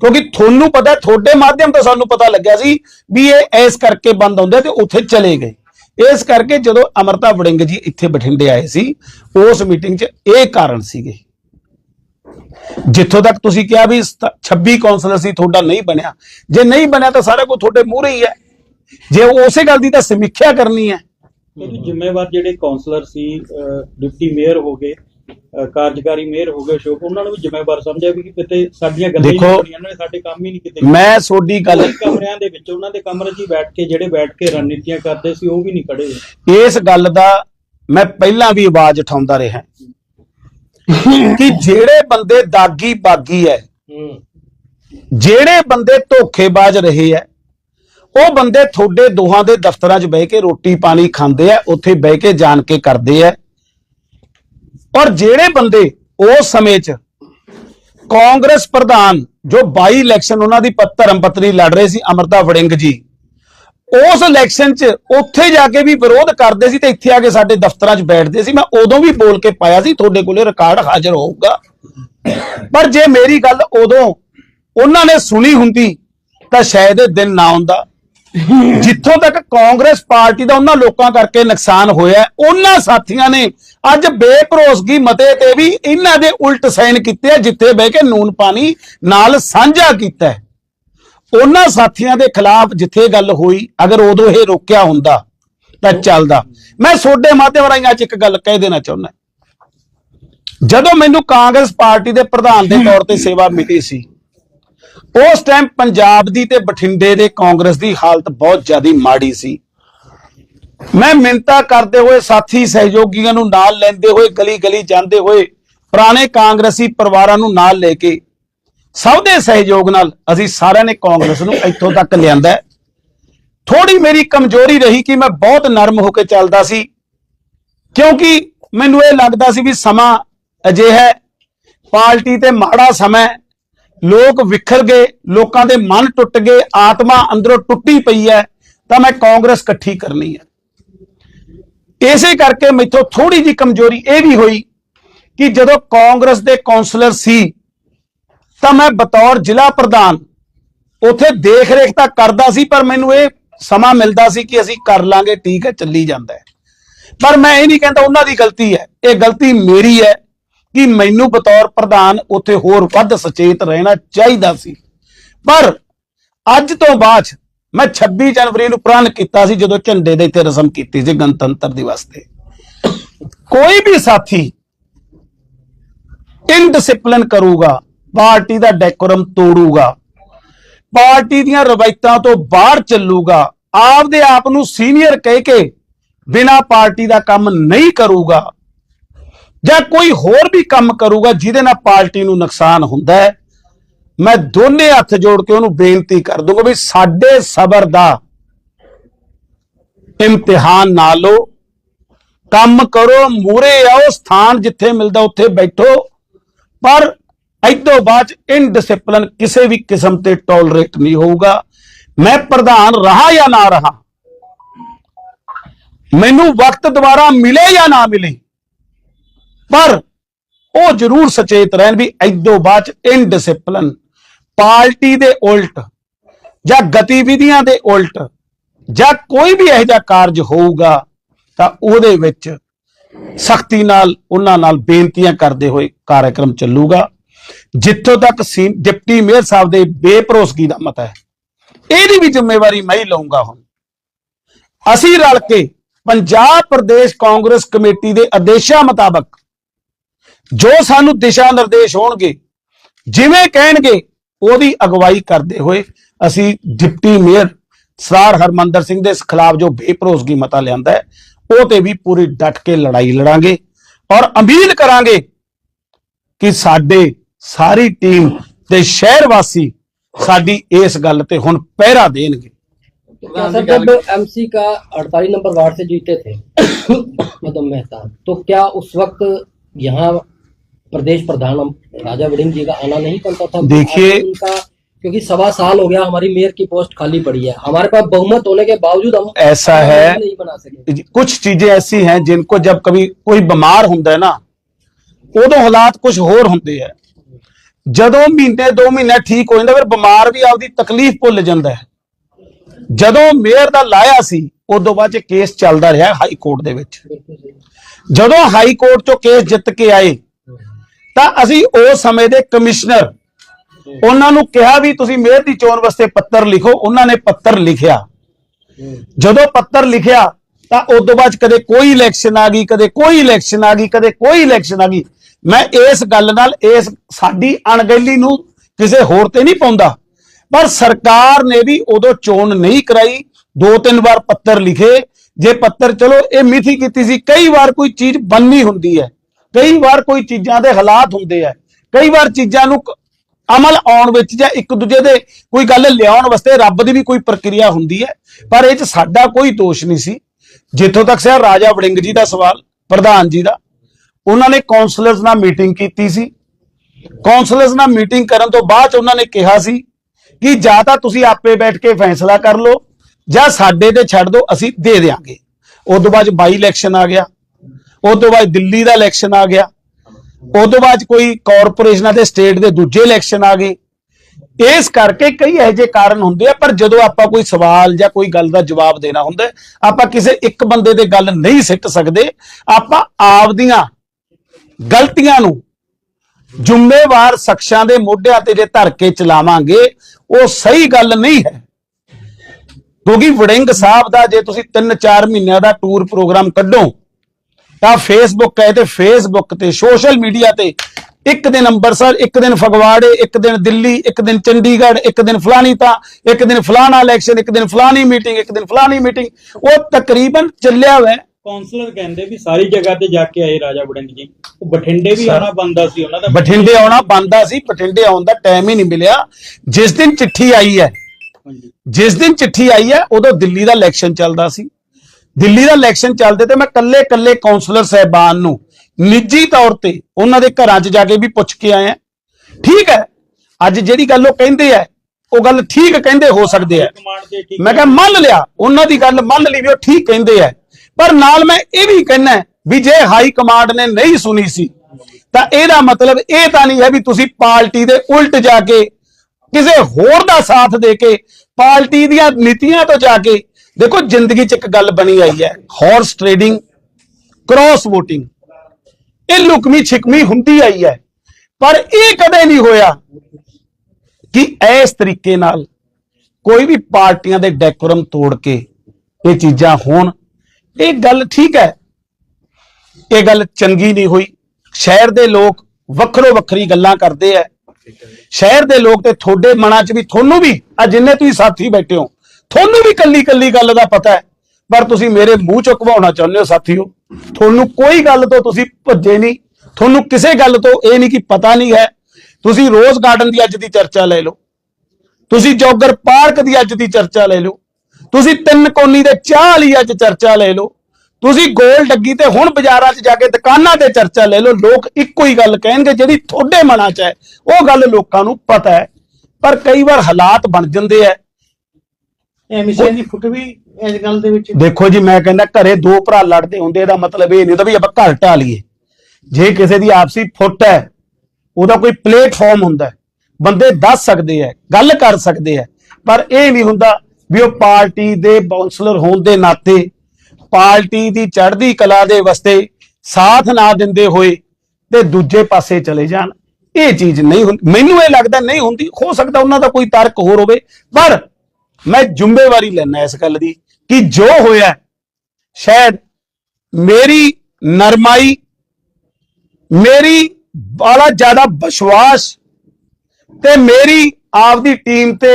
S1: ਕਿਉਂਕਿ ਤੁਹਾਨੂੰ ਪਤਾ ਤੁਹਾਡੇ ਮਾਧਿਅਮ ਤੋਂ ਸਾਨੂੰ ਪਤਾ ਲੱਗਿਆ ਸੀ ਵੀ ਇਹ ਇਸ ਕਰਕੇ ਬੰਦ ਆਉਂਦੇ ਤੇ ਉੱਥੇ ਚਲੇ ਗਏ। ਇਸ ਕਰਕੇ ਜਦੋਂ ਅਮਰਤਾ ਵੜਿੰਗ ਜੀ ਇੱਥੇ ਬਠਿੰਡੇ ਆਏ ਸੀ ਉਸ ਮੀਟਿੰਗ 'ਚ ਇਹ ਕਾਰਨ ਸੀਗੇ। ਜਿੱਥੋਂ ਤੱਕ ਤੁਸੀਂ ਕਿਹਾ ਵੀ ਸਤ- 26 ਕਾਉਂਸਲਰ ਸੀ ਤੁਹਾਡਾ ਨਹੀਂ ਬਣਿਆ। ਜੇ ਨਹੀਂ ਬਣਿਆ ਤਾਂ ਸਾਰਾ ਕੁਝ ਤੁਹਾਡੇ ਮੂਹਰੇ ਹੀ ਹੈ। ਜੇ ਉਸੇ ਗੱਲ ਦੀ ਤਾਂ ਸਮੀਖਿਆ ਕਰਨੀ ਹੈ।
S2: ਕਿਉਂਕਿ ਜ਼ਿੰਮੇਵਾਰ ਜਿਹੜੇ ਕਾਉਂਸਲਰ ਸੀ ਡਿਪਟੀ ਮੇਅਰ ਹੋ ਗਏ ਕਾਰਜਕਾਰੀ ਮੇਅਰ ਹੋ ਗਏ ਸ਼ੋਕ ਉਹਨਾਂ ਨੂੰ ਵੀ ਜ਼ਿੰਮੇਵਾਰ ਸਮਝਿਆ ਵੀ ਕਿਤੇ ਸਾਡੀਆਂ ਗੱਲਾਂ ਹੀ ਨਹੀਂ ਨੇ ਸਾਡੇ ਕੰਮ ਹੀ ਨਹੀਂ ਕਿਤੇ।
S1: ਮੈਂ ਤੁਹਾਡੀ ਗੱਲ
S2: ਕਮਰਿਆਂ ਦੇ ਵਿੱਚ ਉਹਨਾਂ ਦੇ ਕਮਰੇ 'ਚ ਹੀ ਬੈਠ ਕੇ ਜਿਹੜੇ ਬੈਠ ਕੇ ਰਣਨੀਤੀਆਂ ਕਰਦੇ ਸੀ ਉਹ ਵੀ ਨਹੀਂ ਖੜੇ
S1: ਇਸ ਗੱਲ ਦਾ ਮੈਂ ਪਹਿਲਾਂ ਵੀ ਆਵਾਜ਼ ਉਠਾਉਂਦਾ ਰਿਹਾ। ਕਿ ਜਿਹੜੇ ਬੰਦੇ ਦਾਗੀ ਬਾਗੀ
S4: ਐ
S1: ਜਿਹੜੇ ਬੰਦੇ ਧੋਖੇਬਾਜ਼ ਰਹੇ ਐ ਉਹ ਬੰਦੇ ਤੁਹਾਡੇ ਦੋਹਾਂ ਦੇ ਦਫ਼ਤਰਾਂ 'ਚ ਬਹਿ ਕੇ ਰੋਟੀ ਪਾਣੀ ਖਾਂਦੇ ਐ ਉੱਥੇ ਬਹਿ ਕੇ ਜਾਣ ਕੇ ਕਰਦੇ ਐ। ਔਰ ਜਿਹੜੇ ਬੰਦੇ ਉਸ ਸਮੇਂ 'ਚ ਕਾਂਗਰਸ ਪ੍ਰਧਾਨ ਜੋ ਬਾਈ ਇਲੈਕਸ਼ਨ ਉਹਨਾਂ ਦੀ ਧਰਮ ਪਤਨੀ ਲੜ ਰਹੇ ਸੀ ਅਮਰਤਾ ਵੜਿੰਗ ਜੀ ਉਸ ਇਲੈਕਸ਼ਨ 'ਚ ਉੱਥੇ ਜਾ ਕੇ ਵੀ ਵਿਰੋਧ ਕਰਦੇ ਸੀ ਤੇ ਇੱਥੇ ਆ ਕੇ ਸਾਡੇ ਦਫ਼ਤਰਾਂ 'ਚ ਬੈਠਦੇ ਸੀ। ਮੈਂ ਉਦੋਂ ਵੀ ਬੋਲ ਕੇ ਪਾਇਆ ਸੀ, ਤੁਹਾਡੇ ਕੋਲੇ ਰਿਕਾਰਡ ਹਾਜ਼ਰ ਹੋਊਗਾ। ਪਰ ਜੇ ਮੇਰੀ ਗੱਲ ਉਦੋਂ ਉਹਨਾਂ ਨੇ ਸੁਣੀ ਹੁੰਦੀ, ਤਾਂ ਸ਼ਾਇਦ ਇਹ ਦਿਨ ਨਾ ਆਉਂਦਾ। ਜਿੱਥੋਂ ਤੱਕ ਕਾਂਗਰਸ ਪਾਰਟੀ ਦਾ ਉਹਨਾਂ ਲੋਕਾਂ ਕਰਕੇ ਨੁਕਸਾਨ ਹੋਇਆ ਉਹਨਾਂ ਸਾਥੀਆਂ ਨੇ ਅੱਜ ਬੇਭਰੋਸਗੀ ਮਤੇ ਤੇ ਵੀ ਇਹਨਾਂ ਦੇ ਉਲਟ ਸਾਈਨ ਕੀਤੇ ਜਿੱਥੇ ਬਹਿ ਕੇ ਨੂਨ ਪਾਣੀ ਨਾਲ ਸਾਂਝਾ ਕੀਤਾ ਉਹਨਾਂ ਸਾਥੀਆਂ ਦੇ ਖਿਲਾਫ ਜਿੱਥੇ ਗੱਲ ਹੋਈ ਅਗਰ ਉਦੋਂ ਇਹ ਰੋਕਿਆ ਹੁੰਦਾ ਤਾਂ ਚੱਲਦਾ। ਮੈਂ ਤੁਹਾਡੇ ਮਾਧਿਅਮ ਰਾਹੀਂ ਅੱਜ ਇੱਕ ਗੱਲ ਕਹਿ ਦੇਣਾ ਚਾਹੁੰਦਾ। ਜਦੋਂ ਮੈਨੂੰ ਕਾਂਗਰਸ ਪਾਰਟੀ ਦੇ ਪ੍ਰਧਾਨ ਦੇ ਤੌਰ ਤੇ ਸੇਵਾ ਮਿਲੀ ਸੀ ਉਸ ਟਾਈਮ ਪੰਜਾਬ ਦੀ ਤੇ ਬਠਿੰਡੇ ਦੇ ਕਾਂਗਰਸ ਦੀ ਹਾਲਤ ਬਹੁਤ ਜ਼ਿਆਦਾ ਮਾੜੀ ਸੀ। ਮੈਂ ਮਿੰਤਾ ਕਰਦੇ ਹੋਏ ਸਾਥੀ ਸਹਿਯੋਗੀਆਂ ਨੂੰ ਨਾਲ ਲੈਂਦੇ ਹੋਏ ਗਲੀ ਗਲੀ ਜਾਂਦੇ ਹੋਏ ਪੁਰਾਣੇ ਕਾਂਗਰਸੀ ਪਰਿਵਾਰਾਂ ਨੂੰ ਨਾਲ ਲੈ ਕੇ ਸਭ ਦੇ ਸਹਿਯੋਗ ਨਾਲ ਅਸੀਂ ਸਾਰਿਆਂ ਨੇ ਕਾਂਗਰਸ ਨੂੰ ਇੱਥੋਂ ਤੱਕ ਲਿਆਂਦਾ ਥੋੜੀ ਮੇਰੀ ਕਮਜ਼ੋਰੀ ਰਹੀ ਕਿ ਮੈਂ ਬਹੁਤ ਨਰਮ ਹੋ ਕੇ ਚੱਲਦਾ ਸੀ ਕਿਉਂਕਿ ਮੈਨੂੰ ਇਹ ਲੱਗਦਾ ਸੀ ਵੀ ਸਮਾਂ ਅਜਿਹਾ ਹੈ, ਪਾਰਟੀ ਤੇ ਮਾੜਾ ਸਮਾਂ ਲੋਕ ਵਿਖਰ ਗਏ ਲੋਕਾਂ ਦੇ ਮਨ ਟੁੱਟ ਗਏ ਆਤਮਾ ਅੰਦਰੋਂ ਟੁੱਟੀ ਪਈ ਹੈ ਤਾਂ ਮੈਂ ਕਾਂਗਰਸ ਇਕੱਠੀ ਕਰਨੀ ਹੈ। ਇਸੇ ਕਰਕੇ ਮੈਥੋਂ ਥੋੜੀ ਜੀ ਕਮਜ਼ੋਰੀ ਇਹ ਵੀ ਹੋਈ ਕਿ ਜਦੋਂ ਕਾਂਗਰਸ ਦੇ ਕਾਉਂਸਲਰ ਸੀ ਤਾਂ ਮੈਂ ਬਤੌਰ ਜ਼ਿਲ੍ਹਾ ਪ੍ਰਧਾਨ ਉਥੇ ਦੇਖ ਰੇਖ ਤਾਂ ਕਰਦਾ ਸੀ, ਪਰ ਮੈਨੂੰ ਇਹ ਸਮਾਂ ਮਿਲਦਾ ਸੀ ਕਿ ਅਸੀਂ ਕਰ ਲਾਂਗੇ, ਠੀਕ ਹੈ, ਚੱਲੀ ਜਾਂਦਾ ਹੈ। ਪਰ ਮੈਂ ਇਹ ਨਹੀਂ ਕਹਿੰਦਾ ਉਹਨਾਂ ਦੀ ਗਲਤੀ ਹੈ। ਇਹ ਗਲਤੀ ਮੇਰੀ ਹੈ ਕਿ ਮੈਨੂੰ ਬਤੌਰ ਪ੍ਰਧਾਨ ਉੱਥੇ ਹੋਰ ਵੱਧ ਸੁਚੇਤ ਰਹਿਣਾ ਚਾਹੀਦਾ ਸੀ। ਪਰ ਅੱਜ ਤੋਂ ਬਾਅਦ ਮੈਂ 26 ਜਨਵਰੀ ਨੂੰ ਪ੍ਰਣ ਕੀਤਾ ਸੀ, ਜਦੋਂ ਝੰਡੇ ਦੇ ਇੱਥੇ ਰਸਮ ਕੀਤੀ ਸੀ ਗਣਤੰਤਰ ਦਿਵਸ ਤੇ। ਕੋਈ ਵੀ ਸਾਥੀ ਇਨਡਿਸਪਲਿਨ ਕਰੂਗਾ ਪਾਰਟੀ ਦਾ ਡੈਕੋਰਮ ਤੋੜੂਗਾ। ਪਾਰਟੀ ਦੀਆਂ ਰਵਾਇਤਾਂ ਤੋਂ ਬਾਹਰ ਚੱਲੂਗਾ। ਆਪਦੇ ਆਪ ਨੂੰ ਸੀਨੀਅਰ ਕਹਿ ਕੇ ਬਿਨਾ ਪਾਰਟੀ ਦਾ ਕੰਮ ਨਹੀਂ ਕਰੂਗਾ। ਜਾਂ ਕੋਈ ਹੋਰ ਵੀ ਕੰਮ ਕਰੂਗਾ ਜਿਹਦੇ ਨਾਲ ਪਾਰਟੀ ਨੂੰ ਨੁਕਸਾਨ ਹੁੰਦਾ ਹੈ। ਮੈਂ ਦੋਨੇ ਹੱਥ ਜੋੜ ਕੇ ਉਹਨੂੰ ਬੇਨਤੀ ਕਰ ਦੂੰਗਾ ਵੀ ਸਾਡੇ ਸਬਰ ਦਾ ਇਮਤਿਹਾਨ ਨਾ ਲਓ। ਕੰਮ ਕਰੋ ਮੂਰੇ ਆਓ, ਸਥਾਨ ਜਿੱਥੇ ਮਿਲਦਾ ਉੱਥੇ ਬੈਠੋ। ਪਰ ਇਦੋਂ ਬਾਅਦ ਇਨਡਿਸਪਲਿਨ ਕਿਸੇ ਵੀ ਕਿਸਮ ਤੇ ਟੋਲਰੇਟ ਨਹੀਂ ਹੋਊਗਾ। ਮੈਂ ਪ੍ਰਧਾਨ ਰਹਾ ਜਾਂ ਨਾ ਰਹਾ? ਮੈਨੂੰ ਵਕਤ ਦੁਬਾਰਾ ਮਿਲੇ ਜਾਂ ਨਾ ਮਿਲੇ? ਪਰ ਉਹ ਜ਼ਰੂਰ ਸੁਚੇਤ ਰਹਿਣ ਵੀ ਇਦੋਂ ਬਾਅਦ ਇਨਡਿਸਪਲਿਨ ਪਾਰਟੀ ਦੇ ਉਲਟ ਜਾਂ ਗਤੀਵਿਧੀਆਂ ਦੇ ਉਲਟ ਜਾਂ ਕੋਈ ਵੀ ਇਹੋ ਜਿਹਾ ਕਾਰਜ ਹੋਊਗਾ ਤਾਂ ਉਹਦੇ ਵਿੱਚ ਸਖਤੀ ਨਾਲ, ਉਹਨਾਂ ਨਾਲ ਬੇਨਤੀਆਂ ਕਰਦੇ ਹੋਏ ਕਾਰਜਕ੍ਰਮ ਚੱਲੂਗਾ। ਜਿੱਥੋਂ ਤੱਕ ਸੀ- ਡਿਪਟੀ ਮੇਅਰ ਸਾਹਿਬ ਦੇ ਬੇਭਰੋਸਗੀ ਦਾ ਮਤਾ ਹੈ। ਇਹਦੀ ਵੀ ਜ਼ਿੰਮੇਵਾਰੀ ਮੈਂ ਹੀ ਲਵਾਂਗਾ ਹੁਣ। ਅਸੀਂ ਰਲ ਕੇ ਪੰਜਾਬ ਪ੍ਰਦੇਸ਼ ਕਾਂਗਰਸ ਕਮੇਟੀ ਦੇ ਆਦੇਸ਼ਾਂ ਮੁਤਾਬਕ ਜੋ ਸਾਨੂੰ ਦਿਸ਼ਾ ਨਿਰਦੇਸ਼ ਹੋਣਗੇ, ਜਿਵੇਂ ਕਹਿਣਗੇ, ਉਹਦੀ ਅਗਵਾਈ ਕਰਦੇ ਹੋਏ ਅਸੀਂ ਡਿਪਟੀ ਮੇਅਰ ਸਰਾਰ ਹਰਮੰਦਰ ਸਿੰਘ ਦੇ ਖਿਲਾਫ ਜੋ ਬੇਪਰੋਸਗੀ ਮਤਾ ਲਿਆਂਦਾ ਹੈ, ਉਹ ਤੇ ਵੀ ਪੂਰੀ ਡਟ ਕੇ ਲੜਾਈ ਲੜਾਂਗੇ ਔਰ ਉਮੀਦ ਕਰਾਂਗੇ ਕਿ ਸਾਡੇ ਸਾਰੀ ਟੀਮ ਤੇ ਸ਼ਹਿਰ ਵਾਸੀ ਸਾਡੀ ਇਸ ਗੱਲ ਤੇ ਹੁਣ ਪਹਿਰਾ ਦੇਣਗੇ
S4: तो क्या सर जब एमसी का 48 नंबर वार्ड से जीते थे मदम मेहता तो क्या उस वक्त यहाँ प्रदेश प्रधान राजा वड़िंग जी का आना नहीं बनता था
S1: देखिए-
S4: आज उनका क्योंकि सवा साल हो गया हमारी मेयर की पोस्ट खाली पड़ी है हमारे पास बहुमत होने के बावजूद हम
S1: ऐसा है
S4: नहीं बना सके
S1: कुछ चीजें ऐसी हैं जिनको जब कभी कोई बीमार ਹੁੰਦਾ ਹੈ ਨਾ ਉਦੋਂ ਹਾਲਾਤ ਕੁਝ ਹੋਰ ਹੁੰਦੇ ਆ ਜਦੋਂ ਮਹੀਨੇ, ਦੋ ਮਹੀਨੇ ਠੀਕ ਹੋ ਜਾਂਦਾ, ਫਿਰ ਬਿਮਾਰ ਵੀ ਆਪਦੀ ਤਕਲੀਫ ਭੁੱਲ ਜਾਂਦਾ ਹੈ। ਜਦੋਂ ਮੇਅਰ ਦਾ ਲਾਇਆ ਸੀ, ਉਦੋਂ ਬਾਅਦ ਚ ਕੇਸ ਚੱਲਦਾ ਰਿਹਾ ਹਾਈ ਕੋਰਟ ਦੇ ਵਿੱਚ। ਜਦੋਂ ਹਾਈ ਕੋਰਟ ਚੋਂ ਕੇਸ ਜਿੱਤ ਕੇ ਆਏ, ਤਾਂ ਅਸੀਂ ਉਸ ਸਮੇਂ ਦੇ ਕਮਿਸ਼ਨਰ, ਉਹਨਾਂ ਨੂੰ ਕਿਹਾ ਵੀ ਤੁਸੀਂ ਮੇਅਰ ਦੀ ਚੋਣ ਵਾਸਤੇ ਪੱਤਰ ਲਿਖੋ, ਉਹਨਾਂ ਨੇ ਪੱਤਰ ਲਿਖਿਆ। ਜਦੋਂ ਪੱਤਰ ਲਿਖਿਆ, ਤਾਂ ਉਦੋਂ ਬਾਅਦ ਚ ਕਦੇ ਕੋਈ ਇਲੈਕਸ਼ਨ ਆ ਗਈ, ਕਦੇ ਕੋਈ ਇਲੈਕਸ਼ਨ ਆ ਗਈ, ਕਦੇ ਕੋਈ ਇਲੈਕਸ਼ਨ ਆ ਗਈ। ਮੈਂ ਇਸ ਗੱਲ ਨਾਲ ਇਸ ਸਾਡੀ ਅਣਗਹਿਲੀ ਨੂੰ ਕਿਸੇ ਹੋਰ ਤੇ ਨਹੀਂ ਪਾਉਂਦਾ। ਪਰ ਸਰਕਾਰ ਨੇ ਵੀ ਉਦੋਂ ਚੋਣ ਨਹੀਂ ਕਰਾਈ। ਦੋ ਤਿੰਨ ਵਾਰ ਪੱਤਰ ਲਿਖੇ। ਜੇ ਪੱਤਰ, ਚਲੋ, ਇਹ ਮਿਥੀ ਕੀਤੀ ਸੀ, ਕਈ ਵਾਰ ਕੋਈ ਚੀਜ਼ ਬੰਨੀ ਹੁੰਦੀ ਹੈ। ਕਈ ਵਾਰ ਕੋਈ ਚੀਜ਼ਾਂ ਦੇ ਹਾਲਾਤ ਹੁੰਦੇ ਆ ਕਈ ਵਾਰ ਚੀਜ਼ਾਂ ਨੂੰ ਅਮਲ ਆਉਣ ਵਿੱਚ ਜਾਂ ਇੱਕ ਦੂਜੇ ਦੇ ਕੋਈ ਗੱਲ ਲਿਆਉਣ ਵਾਸਤੇ ਰੱਬ ਦੀ ਵੀ ਕੋਈ ਪ੍ਰਕਿਰਿਆ ਹੁੰਦੀ ਹੈ। ਪਰ ਇਹ ਚ ਸਾਡਾ ਕੋਈ ਦੋਸ਼ ਨਹੀਂ ਸੀ। ਜਿੱਥੋਂ ਤੱਕ ਸਿਆ ਰਾਜਾ ਵੜਿੰਗ ਜੀ ਦਾ ਸਵਾਲ, ਪ੍ਰਧਾਨ ਜੀ ਦਾ ਉਹਨਾਂ ਨੇ ਕਾਉਂਸਲਰਸ ਨਾਲ ਮੀਟਿੰਗ ਕੀਤੀ ਸੀ। ਕਾਉਂਸਲਰਸ ਨਾਲ ਮੀਟਿੰਗ ਕਰਨ ਤੋਂ ਬਾਅਦ 'ਚ ਉਹਨਾਂ ਨੇ ਕਿਹਾ ਸੀ ਕਿ ਜਾਂ ਤਾਂ ਤੁਸੀਂ ਆਪੇ ਬੈਠ ਕੇ ਫੈਸਲਾ ਕਰ ਲਓ ਜਾਂ ਸਾਡੇ ਤੇ ਛੱਡ ਦਿਓ, ਅਸੀਂ ਦੇ ਦੇਾਂਗੇ ਉਸ ਤੋਂ ਬਾਅਦ 'ਚ ਬਾਈ ਇਲੈਕਸ਼ਨ ਆ ਗਿਆ। ਉਸ ਤੋਂ ਬਾਅਦ ਦਿੱਲੀ ਦਾ ਇਲੈਕਸ਼ਨ ਆ ਗਿਆ। ਉਸ ਤੋਂ ਬਾਅਦ ਕੋਈ ਕਾਰਪੋਰੇਸ਼ਨਾਂ ਦੇ ਸਟੇਟ ਦੇ ਦੂਜੇ ਇਲੈਕਸ਼ਨ ਆ ਗਏ। ਇਸ ਕਰਕੇ ਕਈ ਇਹੋ ਜਿਹੇ ਕਾਰਨ ਹੁੰਦੇ ਆ, ਪਰ ਜਦੋਂ ਆਪਾਂ ਕੋਈ ਸਵਾਲ ਜਾਂ ਕੋਈ ਗੱਲ ਦਾ ਜਵਾਬ ਦੇਣਾ ਹੁੰਦਾ ਆਪਾਂ ਕਿਸੇ ਇੱਕ ਬੰਦੇ ਤੇ ਗੱਲ ਨਹੀਂ ਸਿੱਟ ਸਕਦੇ। ਆਪਾਂ ਆਪਦੀਆਂ ਗਲਤੀਆਂ ਨੂੰ ਜ਼ਿੰਮੇਵਾਰ ਸ਼ਖਸਾਂ ਦੇ ਮੋਢਿਆਂ ਤੇ ਜੇ ਧਰ ਕੇ ਚਲਾਵਾਂਗੇ, ਉਹ ਸਹੀ ਗੱਲ ਨਹੀਂ ਹੈ। ਕਿਉਂਕਿ ਵੜਿੰਗ ਸਾਹਿਬ ਦਾ ਜੇ ਤੁਸੀਂ 3-4 ਮਹੀਨਿਆਂ ਦਾ ਟੂਰ ਪ੍ਰੋਗਰਾਮ ਕੱਢੋ, ਤਾਂ ਫੇਸਬੁੱਕ ਹੈ ਤੇ ਫੇਸਬੁੱਕ ਤੇ, ਸੋਸ਼ਲ ਮੀਡੀਆ ਤੇ ਇੱਕ ਦਿਨ ਅੰਮ੍ਰਿਤਸਰ ਇੱਕ ਦਿਨ ਫਗਵਾੜੇ, ਇੱਕ ਦਿਨ ਦਿੱਲੀ, ਇੱਕ ਦਿਨ ਚੰਡੀਗੜ੍ਹ, ਇੱਕ ਦਿਨ ਫਲਾਣੀ ਤਾਂ ਇੱਕ ਦਿਨ ਫਲਾਣਾ ਇਲੈਕਸ਼ਨ ਇੱਕ ਦਿਨ ਫਲਾਣੀ ਮੀਟਿੰਗ ਇੱਕ ਦਿਨ ਫਲਾਣੀ ਮੀਟਿੰਗ ਉਹ ਤਕਰੀਬਨ ਚੱਲਿਆ ਹੋਇਆ
S2: ਕਾਉਂਸਲਰ ਕਹਿੰਦੇ ਵੀ ਸਾਰੀ ਜਗ੍ਹਾ ਤੇ ਜਾ ਕੇ ਆਏ ਰਾਜਾ ਵੜਿੰਗ ਜੀ। ਉਹ ਬਠਿੰਡੇ ਵੀ ਆਣਾ ਬੰਦਾ ਸੀ ਉਹਨਾਂ ਦਾ
S1: ਬਠਿੰਡੇ ਆਉਣਾ ਬੰਦਾ ਸੀ ਬਠਿੰਡੇ ਆਉਣ ਦਾ ਟਾਈਮ ਹੀ ਨਹੀਂ ਮਿਲਿਆ। ਜਿਸ ਦਿਨ ਚਿੱਠੀ ਆਈ ਹੈ ਜਿਸ ਦਿਨ ਚਿੱਠੀ ਆਈ ਹੈ ਉਦੋਂ ਦਿੱਲੀ ਦਾ ਇਲੈਕਸ਼ਨ ਚੱਲਦਾ ਸੀ। ਦਿੱਲੀ ਦਾ ਇਲੈਕਸ਼ਨ ਚੱਲਦੇ ਤੇ ਮੈਂ ਕੱਲੇ ਕੱਲੇ ਕਾਉਂਸਲਰ ਸਹਿਬਾਨ ਨੂੰ ਨਿੱਜੀ ਤੌਰ ਤੇ ਉਹਨਾਂ ਦੇ ਘਰਾਂ 'ਚ ਜਾ ਕੇ ਵੀ ਪੁੱਛ ਕੇ ਆਇਆ। ਠੀਕ ਹੈ ਅੱਜ ਜਿਹੜੀ ਗੱਲ ਉਹ ਕਹਿੰਦੇ ਆ ਉਹ ਗੱਲ ਠੀਕ ਕਹਿੰਦੇ ਹੋ ਸਕਦੇ ਆ। ਮੈਂ ਕਿਹਾ ਮੰਨ ਲਿਆ ਉਹਨਾਂ ਦੀ ਗੱਲ ਮੰਨ ਲਈ ਵੀ ਉਹ ਠੀਕ ਕਹਿੰਦੇ ਆ। ਪਰ ਨਾਲ ਮੈਂ ਇਹ ਵੀ ਕਹਿਣਾ ਵੀ ਜੇ ਹਾਈ ਕਮਾਂਡ ਨੇ ਨਹੀਂ ਸੁਣੀ ਸੀ, ਤਾਂ ਇਹਦਾ ਮਤਲਬ ਇਹ ਤਾਂ ਨਹੀਂ ਹੈ ਵੀ ਤੁਸੀਂ ਪਾਰਟੀ ਦੇ ਉਲਟ ਜਾ ਕੇ, ਕਿਸੇ ਹੋਰ ਦਾ ਸਾਥ ਦੇ ਕੇ, ਪਾਰਟੀ ਦੀਆਂ ਨੀਤੀਆਂ ਤੋਂ ਜਾ ਕੇ, ਦੇਖੋ ਜ਼ਿੰਦਗੀ 'ਚ ਇੱਕ ਗੱਲ ਬਣੀ ਆਈ ਹੈ ਹਾਰਸ ਟ੍ਰੇਡਿੰਗ ਕ੍ਰਾਸ ਵੋਟਿੰਗ ਇਹ ਲੁਕਮੀ ਛਿਕਮੀ ਹੁੰਦੀ ਆਈ ਹੈ, ਪਰ ਇਹ ਕਦੇ ਨਹੀਂ ਹੋਇਆ ਕਿ ਇਸ ਤਰੀਕੇ ਨਾਲ ਕੋਈ ਵੀ ਪਾਰਟੀਆਂ ਦੇ ਡੈਕੋਰਮ ਤੋੜ ਕੇ ਇਹ ਚੀਜ਼ਾਂ ਹੋਣ। ਇਹ ਗੱਲ ਠੀਕ ਹੈ। ਇਹ ਗੱਲ ਚੰਗੀ ਨਹੀਂ ਹੋਈ। ਸ਼ਹਿਰ ਦੇ ਲੋਕ ਵੱਖਰੋ ਵੱਖਰੀ ਗੱਲਾਂ ਕਰਦੇ ਆ ਸ਼ਹਿਰ ਦੇ ਲੋਕ ਤੇ ਤੁਹਾਡੇ ਮਨਾਂ 'ਚ ਵੀ ਤੁਹਾਨੂੰ ਵੀ, ਆ ਜਿੰਨੇ ਤੁਸੀਂ ਸਾਥੀ ਬੈਠੇ ਹੋ, ਤੁਹਾਨੂੰ ਵੀ ਕੱਲੀ ਕੱਲੀ ਗੱਲ ਦਾ ਪਤਾ ਹੈ ਪਰ ਤੁਸੀਂ ਮੇਰੇ ਮੂੰਹ ਚੋਂ ਘਵਾਉਣਾ ਚਾਹੁੰਦੇ ਹੋ ਸਾਥੀਓ। ਤੁਹਾਨੂੰ ਕੋਈ ਗੱਲ ਤੋਂ ਤੁਸੀਂ ਭੱਜੇ ਨਹੀਂ। ਤੁਹਾਨੂੰ ਕਿਸੇ ਗੱਲ ਤੋਂ ਇਹ ਨਹੀਂ ਕਿ ਪਤਾ ਨਹੀਂ ਹੈ। ਤੁਸੀਂ ਰੋਜ਼ ਗਾਰਡਨ ਦੀ ਅੱਜ ਦੀ ਚਰਚਾ ਲੈ ਲਓ। ਤੁਸੀਂ ਜੋਗਰ ਪਾਰਕ ਦੀ ਅੱਜ ਦੀ ਚਰਚਾ ਲੈ ਲਓ। ਤੁਸੀਂ ਤਿੰਨ ਕੋਨੀ ਦੇ ਚਾਹ ਵਾਲੀ ਅੱਜ ਚਰਚਾ ਲੈ ਲਓ। ਤੁਸੀਂ ਗੋਲ ਡੱਗੀ ਤੇ ਹੁਣ ਬਾਜ਼ਾਰਾਂ 'ਚ ਜਾ ਕੇ ਦੁਕਾਨਾਂ ਤੇ ਚਰਚਾ ਲੈ ਲਓ। ਲੋਕ ਇੱਕੋ ਹੀ ਗੱਲ ਕਹਿਣਗੇ ਜਿਹੜੀ ਤੁਹਾਡੇ ਮਨਾਂ 'ਚ ਹੈ। ਉਹ ਗੱਲ ਲੋਕਾਂ ਨੂੰ ਪਤਾ ਹੈ। ਪਰ ਕਈ ਵਾਰ ਹਾਲਾਤ ਬਣ ਜਾਂਦੇ ਆ
S5: ਐਮਸੀ ਦੀ ਫੁੱਟ ਵੀ ਇਸ ਗੱਲ ਦੇ ਵਿੱਚ।
S1: ਦੇਖੋ ਜੀ ਮੈਂ ਕਹਿੰਦਾ ਘਰੇ ਦੋ ਭਰਾ ਲੜਦੇ ਹੁੰਦੇ ਇਹਦਾ ਮਤਲਬ ਇਹ ਨਹੀਂ ਹੁੰਦਾ ਵੀ ਆਪਾਂ ਘਰ ਢਾ ਲਈਏ। ਜੇ ਕਿਸੇ ਦੀ ਆਪਸੀ ਫੁੱਟ ਹੈ ਉਹਦਾ ਕੋਈ ਪਲੇਟਫਾਰਮ ਹੁੰਦਾ ਬੰਦੇ ਦੱਸ ਸਕਦੇ ਆ ਗੱਲ ਕਰ ਸਕਦੇ ਆ ਪਰ ਇਹ ਨਹੀਂ ਹੁੰਦਾ ਵੀ ਉਹ ਪਾਰਟੀ ਦੇ ਬਾਉਂਸਲਰ ਹੋਣ ਦੇ ਨਾਤੇ ਪਾਰਟੀ ਦੀ ਚੜ੍ਹਦੀ ਕਲਾ ਦੇ ਵਾਸਤੇ ਸਾਥ ਨਾ ਦਿੰਦੇ ਹੋਏ ਤੇ ਦੂਜੇ ਪਾਸੇ ਚਲੇ ਜਾਣ। ਇਹ ਚੀਜ਼ ਨਹੀਂ ਹੁੰਦੀ ਮੈਨੂੰ ਇਹ ਲੱਗਦਾ ਨਹੀਂ ਹੁੰਦੀ। ਹੋ ਸਕਦਾ ਉਹਨਾਂ ਦਾ ਕੋਈ ਤਰਕ ਹੋਰ ਹੋਵੇ। ਪਰ ਮੈਂ ਜ਼ਿੰਮੇਵਾਰੀ ਲੈਣਾ ਇਸ ਗੱਲ ਦੀ ਕਿ ਜੋ ਹੋਇਆ, ਸ਼ਾਇਦ ਮੇਰੀ ਨਰਮਾਈ, ਮੇਰੀ ਵਾਲਾ ਜ਼ਿਆਦਾ ਵਿਸ਼ਵਾਸ ਤੇ ਮੇਰੀ ਆਪਦੀ ਟੀਮ ਤੇ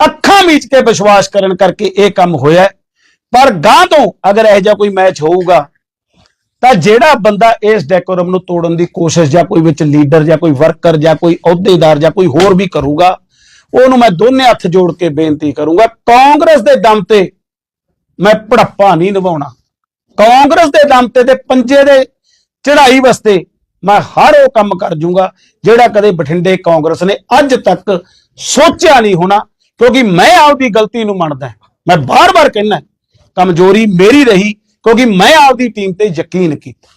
S1: ਅੱਖਾਂ ਮੀਚ ਕੇ ਵਿਸ਼ਵਾਸ ਕਰਨ ਕਰਕੇ ਇਹ ਕੰਮ ਹੋਇਆ ਪਰ ਗਾਂ ਤੋਂ ਅਗਰ ਇਹੋ ਜਿਹਾ ਕੋਈ ਮੈਚ ਹੋਊਗਾ, ਤਾਂ ਜਿਹੜਾ ਬੰਦਾ ਇਸ ਡੈਕੋਰਮ ਨੂੰ ਤੋੜਨ ਦੀ ਕੋਸ਼ਿਸ਼ ਜਾਂ ਕੋਈ ਵਿੱਚ ਲੀਡਰ ਜਾਂ ਕੋਈ ਵਰਕਰ ਜਾਂ ਕੋਈ ਅਹੁਦੇਦਾਰ ਜਾਂ ਕੋਈ ਹੋਰ ਵੀ ਕਰੂਗਾ, ਉਹਨੂੰ ਮੈਂ ਦੋਨੇ ਹੱਥ ਜੋੜ ਕੇ ਬੇਨਤੀ ਕਰੂੰਗਾ, ਕਾਂਗਰਸ ਦੇ ਦਮ ਤੇ ਮੈਂ ਪੜੱਪਾ ਨਹੀਂ ਨਿਭਾਉਣਾ। ਕਾਂਗਰਸ ਦੇ ਦਮ ਤੇ ਤੇ ਪੰਜੇ ਦੇ ਚੜਾਈ ਵਾਸਤੇ ਮੈਂ ਹਰ ਉਹ ਕੰਮ ਕਰ ਜੂੰਗਾ, ਜਿਹੜਾ ਕਦੇ ਬਠਿੰਡੇ ਕਾਂਗਰਸ ਨੇ ਅੱਜ ਤੱਕ ਸੋਚਿਆ ਨਹੀਂ ਹੋਣਾ। ਕਿਉਂਕਿ ਮੈਂ ਆਪਦੀ ਗਲਤੀ ਨੂੰ ਮੰਨਦਾ ਮੈਂ ਬਾਰ-ਬਾਰ ਕਹਿੰਦਾ ਕਮਜ਼ੋਰੀ ਮੇਰੀ ਰਹੀ ਕਿਉਂਕਿ ਮੈਂ ਆਪਦੀ ਟੀਮ ਤੇ ਯਕੀਨ ਕੀਤਾ।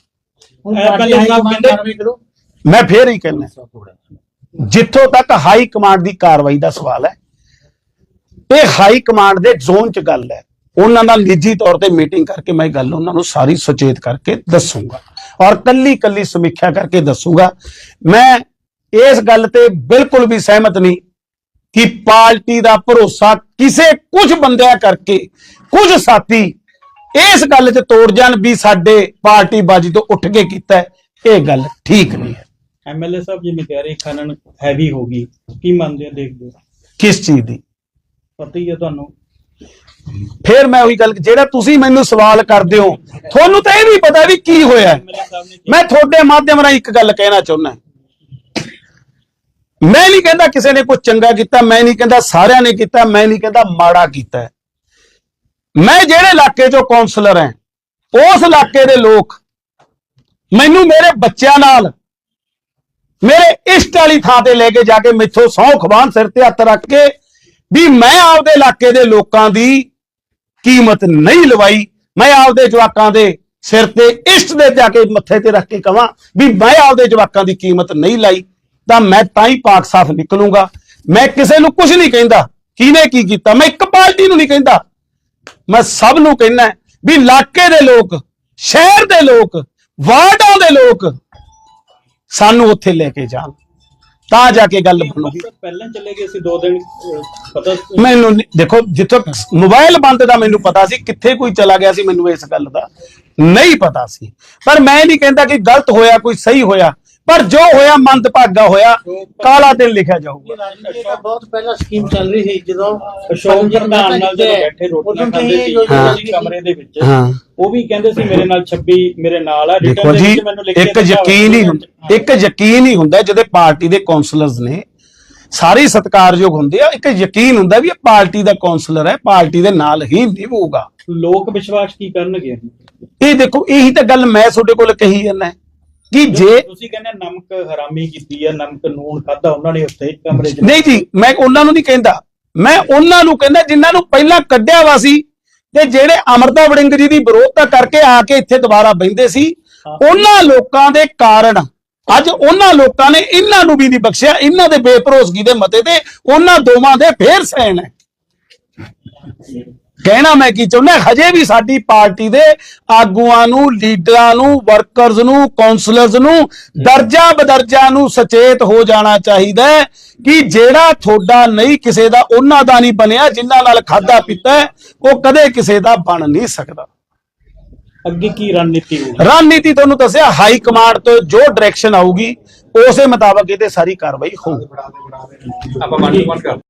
S1: ਮੈਂ ਫੇਰ ਹੀ ਕਹਿੰਦਾ ਜਿੱਥੋਂ ਤੱਕ ਹਾਈ ਕਮਾਂਡ ਦੀ ਕਾਰਵਾਈ ਦਾ ਸਵਾਲ ਹੈ ਇਹ ਹਾਈ ਕਮਾਂਡ ਦੇ ਜ਼ੋਨ 'ਚ ਗੱਲ ਹੈ। ਉਹਨਾਂ ਨਾਲ ਨਿੱਜੀ ਤੌਰ ਤੇ ਮੀਟਿੰਗ ਕਰਕੇ ਮੈਂ ਗੱਲ ਉਹਨਾਂ ਨੂੰ ਸਾਰੀ ਸੁਚੇਤ ਕਰਕੇ ਦੱਸੂਗਾ ਔਰ ਕੱਲੀ ਕੱਲੀ ਸਮੀਖਿਆ ਕਰਕੇ ਦੱਸੂਗਾ। ਮੈਂ ਇਸ ਗੱਲ ਤੇ ਬਿਲਕੁਲ ਵੀ ਸਹਿਮਤ ਨਹੀਂ ਕਿ ਪਾਰਟੀ ਦਾ ਭਰੋਸਾ ਕਿਸੇ ਕੁਝ ਬੰਦਿਆਂ ਕਰਕੇ ਕੁਝ ਸਾਥੀ ਇਸ ਗੱਲ 'ਚ ਤੋੜ ਜਾਣ ਵੀ ਸਾਡੇ ਪਾਰਟੀ ਬਾਜੀ ਤੋਂ ਉੱਠ ਕੇ ਕੀਤਾ ਇਹ ਗੱਲ ਠੀਕ ਨਹੀਂ ਹੈ।
S2: ਐਮਐਲਏ ਸਾਹਿਬ ਜਿਵੇਂ ਕਹਿ ਰਹੇ ਖਨਨ ਹੈਵੀ ਹੋ ਗਈ। ਕੀ ਮੰਨਦੇ ਹੋ ਦੇਖਦੇ ਹੋ
S1: ਕਿਸ ਚੀਜ਼ ਦੀ?
S2: ਪਤਾ ਹੀ ਹੈ ਤੁਹਾਨੂੰ।
S1: ਫਿਰ ਮੈਂ ਉਹੀ ਗੱਲ ਜਿਹੜਾ ਤੁਸੀਂ ਮੈਨੂੰ ਸਵਾਲ ਕਰਦੇ ਹੋ ਤੁਹਾਨੂੰ ਤਾਂ ਇਹ ਵੀ ਪਤਾ ਵੀ ਕੀ ਹੋਇਆ ਮੈਂ ਤੁਹਾਡੇ ਮਾਧਿਅਮ ਰਾਹੀਂ ਇੱਕ ਗੱਲ ਕਹਿਣਾ ਚਾਹੁੰਦਾ। ਮੈਂ ਨਹੀਂ ਕਹਿੰਦਾ ਕਿਸੇ ਨੇ ਕੁਝ ਚੰਗਾ ਕੀਤਾ, ਮੈਂ ਨਹੀਂ ਕਹਿੰਦਾ ਸਾਰਿਆਂ ਨੇ ਕੀਤਾ, ਮੈਂ ਨਹੀਂ ਕਹਿੰਦਾ ਮਾੜਾ ਕੀਤਾ ਮੈਂ ਜਿਹੜੇ ਇਲਾਕੇ 'ਚੋਂ ਕਾਉਂਸਲਰ ਹਾਂ, ਉਸ ਇਲਾਕੇ ਦੇ ਲੋਕ, ਮੈਨੂੰ ਮੇਰੇ ਬੱਚਿਆਂ ਨਾਲ, ਮੇਰੇ ਇਸ਼ਟ ਵਾਲੀ ਥਾਂ ਤੇ ਲੈ ਕੇ ਜਾ ਕੇ ਮੈਥੋਂ ਸਹੁੰ ਖਵਾਨ ਸਿਰ ਤੇ ਹੱਥ ਰੱਖ ਕੇ ਵੀ ਮੈਂ ਆਪਦੇ ਇਲਾਕੇ ਦੇ ਲੋਕਾਂ ਦੀ ਕੀਮਤ ਨਹੀਂ ਲਵਾਈ, ਮੈਂ ਆਪਦੇ ਜਵਾਕਾਂ ਦੇ ਸਿਰ ਤੇ ਇਸ਼ਟ ਦੇ ਜਾ ਕੇ ਮੱਥੇ ਤੇ ਰੱਖ ਕੇ ਕਹਾਂ ਵੀ ਮੈਂ ਆਪਦੇ ਜਵਾਕਾਂ ਦੀ ਕੀਮਤ ਨਹੀਂ ਲਾਈ। ਤਾਂ ਮੈਂ ਤਾਂ ਹੀ ਪਾਕ ਸਾਫ਼ ਨਿਕਲੂੰਗਾ। ਮੈਂ ਕਿਸੇ ਨੂੰ ਕੁਝ ਨਹੀਂ ਕਹਿੰਦਾ। ਕਿਹਨੇ ਕੀ ਕੀਤਾ? ਮੈਂ ਇੱਕ ਪਾਰਟੀ ਨੂੰ ਨਹੀਂ ਕਹਿੰਦਾ। ਮੈਂ ਸਭ ਨੂੰ ਕਹਿੰਦਾ ਵੀ ਇਲਾਕੇ ਦੇ ਲੋਕ ਸ਼ਹਿਰ ਦੇ ਲੋਕ ਵਾਰਡਾਂ ਦੇ ਲੋਕ ਸਾਨੂੰ ਉੱਥੇ ਲੈ ਕੇ ਜਾਣ। ਤਾਂ ਜਾ ਕੇ ਗੱਲ ਬਣੂਗੀ।
S2: ਪਹਿਲਾਂ ਚਲੇ ਗਏ ਸੀ ਦੋ ਦਿਨ ਪਤਾ
S1: ਮੈਨੂੰ ਦੇਖੋ ਜਿੱਥੋਂ ਮੋਬਾਈਲ ਬੰਦ ਦਾ ਮੈਨੂੰ ਪਤਾ ਸੀ ਕਿੱਥੇ ਕੋਈ ਚਲਾ ਗਿਆ ਸੀ ਮੈਨੂੰ ਇਸ ਗੱਲ ਦਾ। ਨਹੀਂ ਪਤਾ ਸੀ। ਪਰ ਮੈਂ ਨਹੀਂ ਕਹਿੰਦਾ ਕਿ ਗਲਤ ਹੋਇਆ ਕੋਈ ਸਹੀ ਹੋਇਆ। ਪਰ ਜੋ ਹੋਇਆ ਮੰਦਭਾਗਾ ਹੋਇਆ ਕਾਲਾ ਦਿਨ ਲਿਖਿਆ ਜਾਊਗਾ।
S5: ਰਾਜਨੀਤੀ ਦਾ ਬਹੁਤ ਪਹਿਲਾਂ ਸਕੀਮ ਚੱਲ ਰਹੀ ਸੀ ਜਦੋਂ
S2: ਅਸ਼ੋਕ ਪ੍ਰਧਾਨ ਨਾਲ ਜਦੋਂ ਬੈਠੇ ਰੋਟੀਆਂ ਖਾਂਦੇ ਸੀ ਕਮਰੇ ਦੇ ਵਿੱਚ।
S1: ਹਾਂ।
S2: ਉਹ ਵੀ ਕਹਿੰਦੇ ਸੀ ਮੇਰੇ ਨਾਲ 26 ਮੇਰੇ ਨਾਲ ਆ
S1: ਦੇਖੋ
S2: ਰਿਟਰਨ ਦੇ
S1: ਜੀ
S2: ਵਿੱਚ ਮੈਨੂੰ ਲਿਖ ਕੇ
S1: ਇੱਕ ਯਕੀਨ ਹੀ। ਹੁੰਦਾ ਇੱਕ ਯਕੀਨ ਹੀ ਹੁੰਦਾ ਜਦੋਂ ਪਾਰਟੀ ਦੇ ਕਾਉਂਸਲਰਸ ਨੇ ਸਾਰੇ ਸਤਿਕਾਰਯੋਗ ਹੁੰਦੇ ਆ ਇੱਕ ਯਕੀਨ ਹੁੰਦਾ ਵੀ ਇਹ ਪਾਰਟੀ ਦਾ ਕਾਉਂਸਲਰ ਹੈ ਪਾਰਟੀ ਦੇ ਨਾਲ ਹੀ ਨਿਭੂਗਾ।
S2: ਲੋਕ ਵਿਸ਼ਵਾਸ ਕੀ ਕਰਨਗੇ?
S1: ਇਹ ਦੇਖੋ ਇਹੀ ਤਾਂ ਗੱਲ ਮੈਂ ਤੁਹਾਡੇ ਕੋਲ ਕਹੀ ਜਾਂਦਾ। ਕਿ ਜੇ
S2: ਤੁਸੀਂ ਕਹਿੰਦੇ ਨਮਕ ਹਰਾਮੀ ਕੀਤੀ ਹੈ ਨਮਕ ਨੂਣ ਖਾਦਾ ਉਹਨਾਂ ਨੇ ਉੱਥੇ ਕਮਰੇ 'ਚ
S1: ਨਹੀਂ ਜੀ ਮੈਂ ਉਹਨਾਂ ਨੂੰ ਨਹੀਂ ਕਹਿੰਦਾ। ਮੈਂ ਉਹਨਾਂ ਨੂੰ ਕਹਿੰਦਾ ਜਿਨ੍ਹਾਂ ਨੂੰ ਪਹਿਲਾਂ ਕੱਢਿਆ ਵਾ ਸੀ ਤੇ ਜਿਹੜੇ ਅਮਰਤਾ ਵੜਿੰਗ ਜੀ ਦੀ ਵਿਰੋਧਤਾ ਕਰਕੇ ਆ ਕੇ ਇੱਥੇ ਦੁਬਾਰਾ ਬੈੰਦੇ ਸੀ ਉਹਨਾਂ ਲੋਕਾਂ ਦੇ ਕਾਰਨ ਅੱਜ ਉਹਨਾਂ ਲੋਕਾਂ ਨੇ ਇਹਨਾਂ ਨੂੰ ਵੀ ਨਹੀਂ ਬਖਸ਼ਿਆ ਇਹਨਾਂ ਦੇ ਬੇਭਰੋਸਗੀ ਦੇ ਮਤੇ ਤੇ ਉਹਨਾਂ ਦੋਵਾਂ ਦੇ ਫੇਰ ਸੈਣ ਹੈ। ਕਹਿਣਾ ਮੈਂ ਕੀ ਚਾਹੁੰਦਾ ਹਜੇ ਵੀ ਸਾਡੀ ਪਾਰਟੀ ਦੇ ਆਗੂਆਂ ਨੂੰ ਲੀਡਰਾਂ ਨੂੰ ਵਰਕਰਸ ਨੂੰ ਕਾਉਂਸਲਰਸ ਨੂੰ ਦਰਜਾ ਬਦਰਜਾ ਨੂੰ ਸੁਚੇਤ ਹੋ ਜਾਣਾ ਚਾਹੀਦਾ ਹੈ ਕਿ ਜਿਹੜਾ ਤੁਹਾਡਾ ਨਹੀਂ ਕਿਸੇ ਦਾ ਉਹਨਾਂ ਦਾ ਨਹੀਂ ਬਣਿਆ ਜਿਨ੍ਹਾਂ ਨਾਲ ਖਾਦਾ ਪੀਤਾ ਉਹ ਕਦੇ ਕਿਸੇ ਦਾ ਬਣ ਨਹੀਂ ਸਕਦਾ।
S2: ਅੱਗੇ ਕੀ ਰਣਨੀਤੀ ਹੋਊਗੀ?
S1: ਰਣਨੀਤੀ ਤੁਹਾਨੂੰ ਦੱਸਿਆ ਹਾਈ ਕਮਾਂਡ ਤੋਂ ਜੋ ਡਾਇਰੈਕਸ਼ਨ ਆਊਗੀ ਉਸੇ ਮੁਤਾਬਕ ਇਹਤੇ ਸਾਰੀ ਕਾਰਵਾਈ ਹੋਊਗੀ।
S3: ਆਪਾਂ ਬੰਦ ਕਰ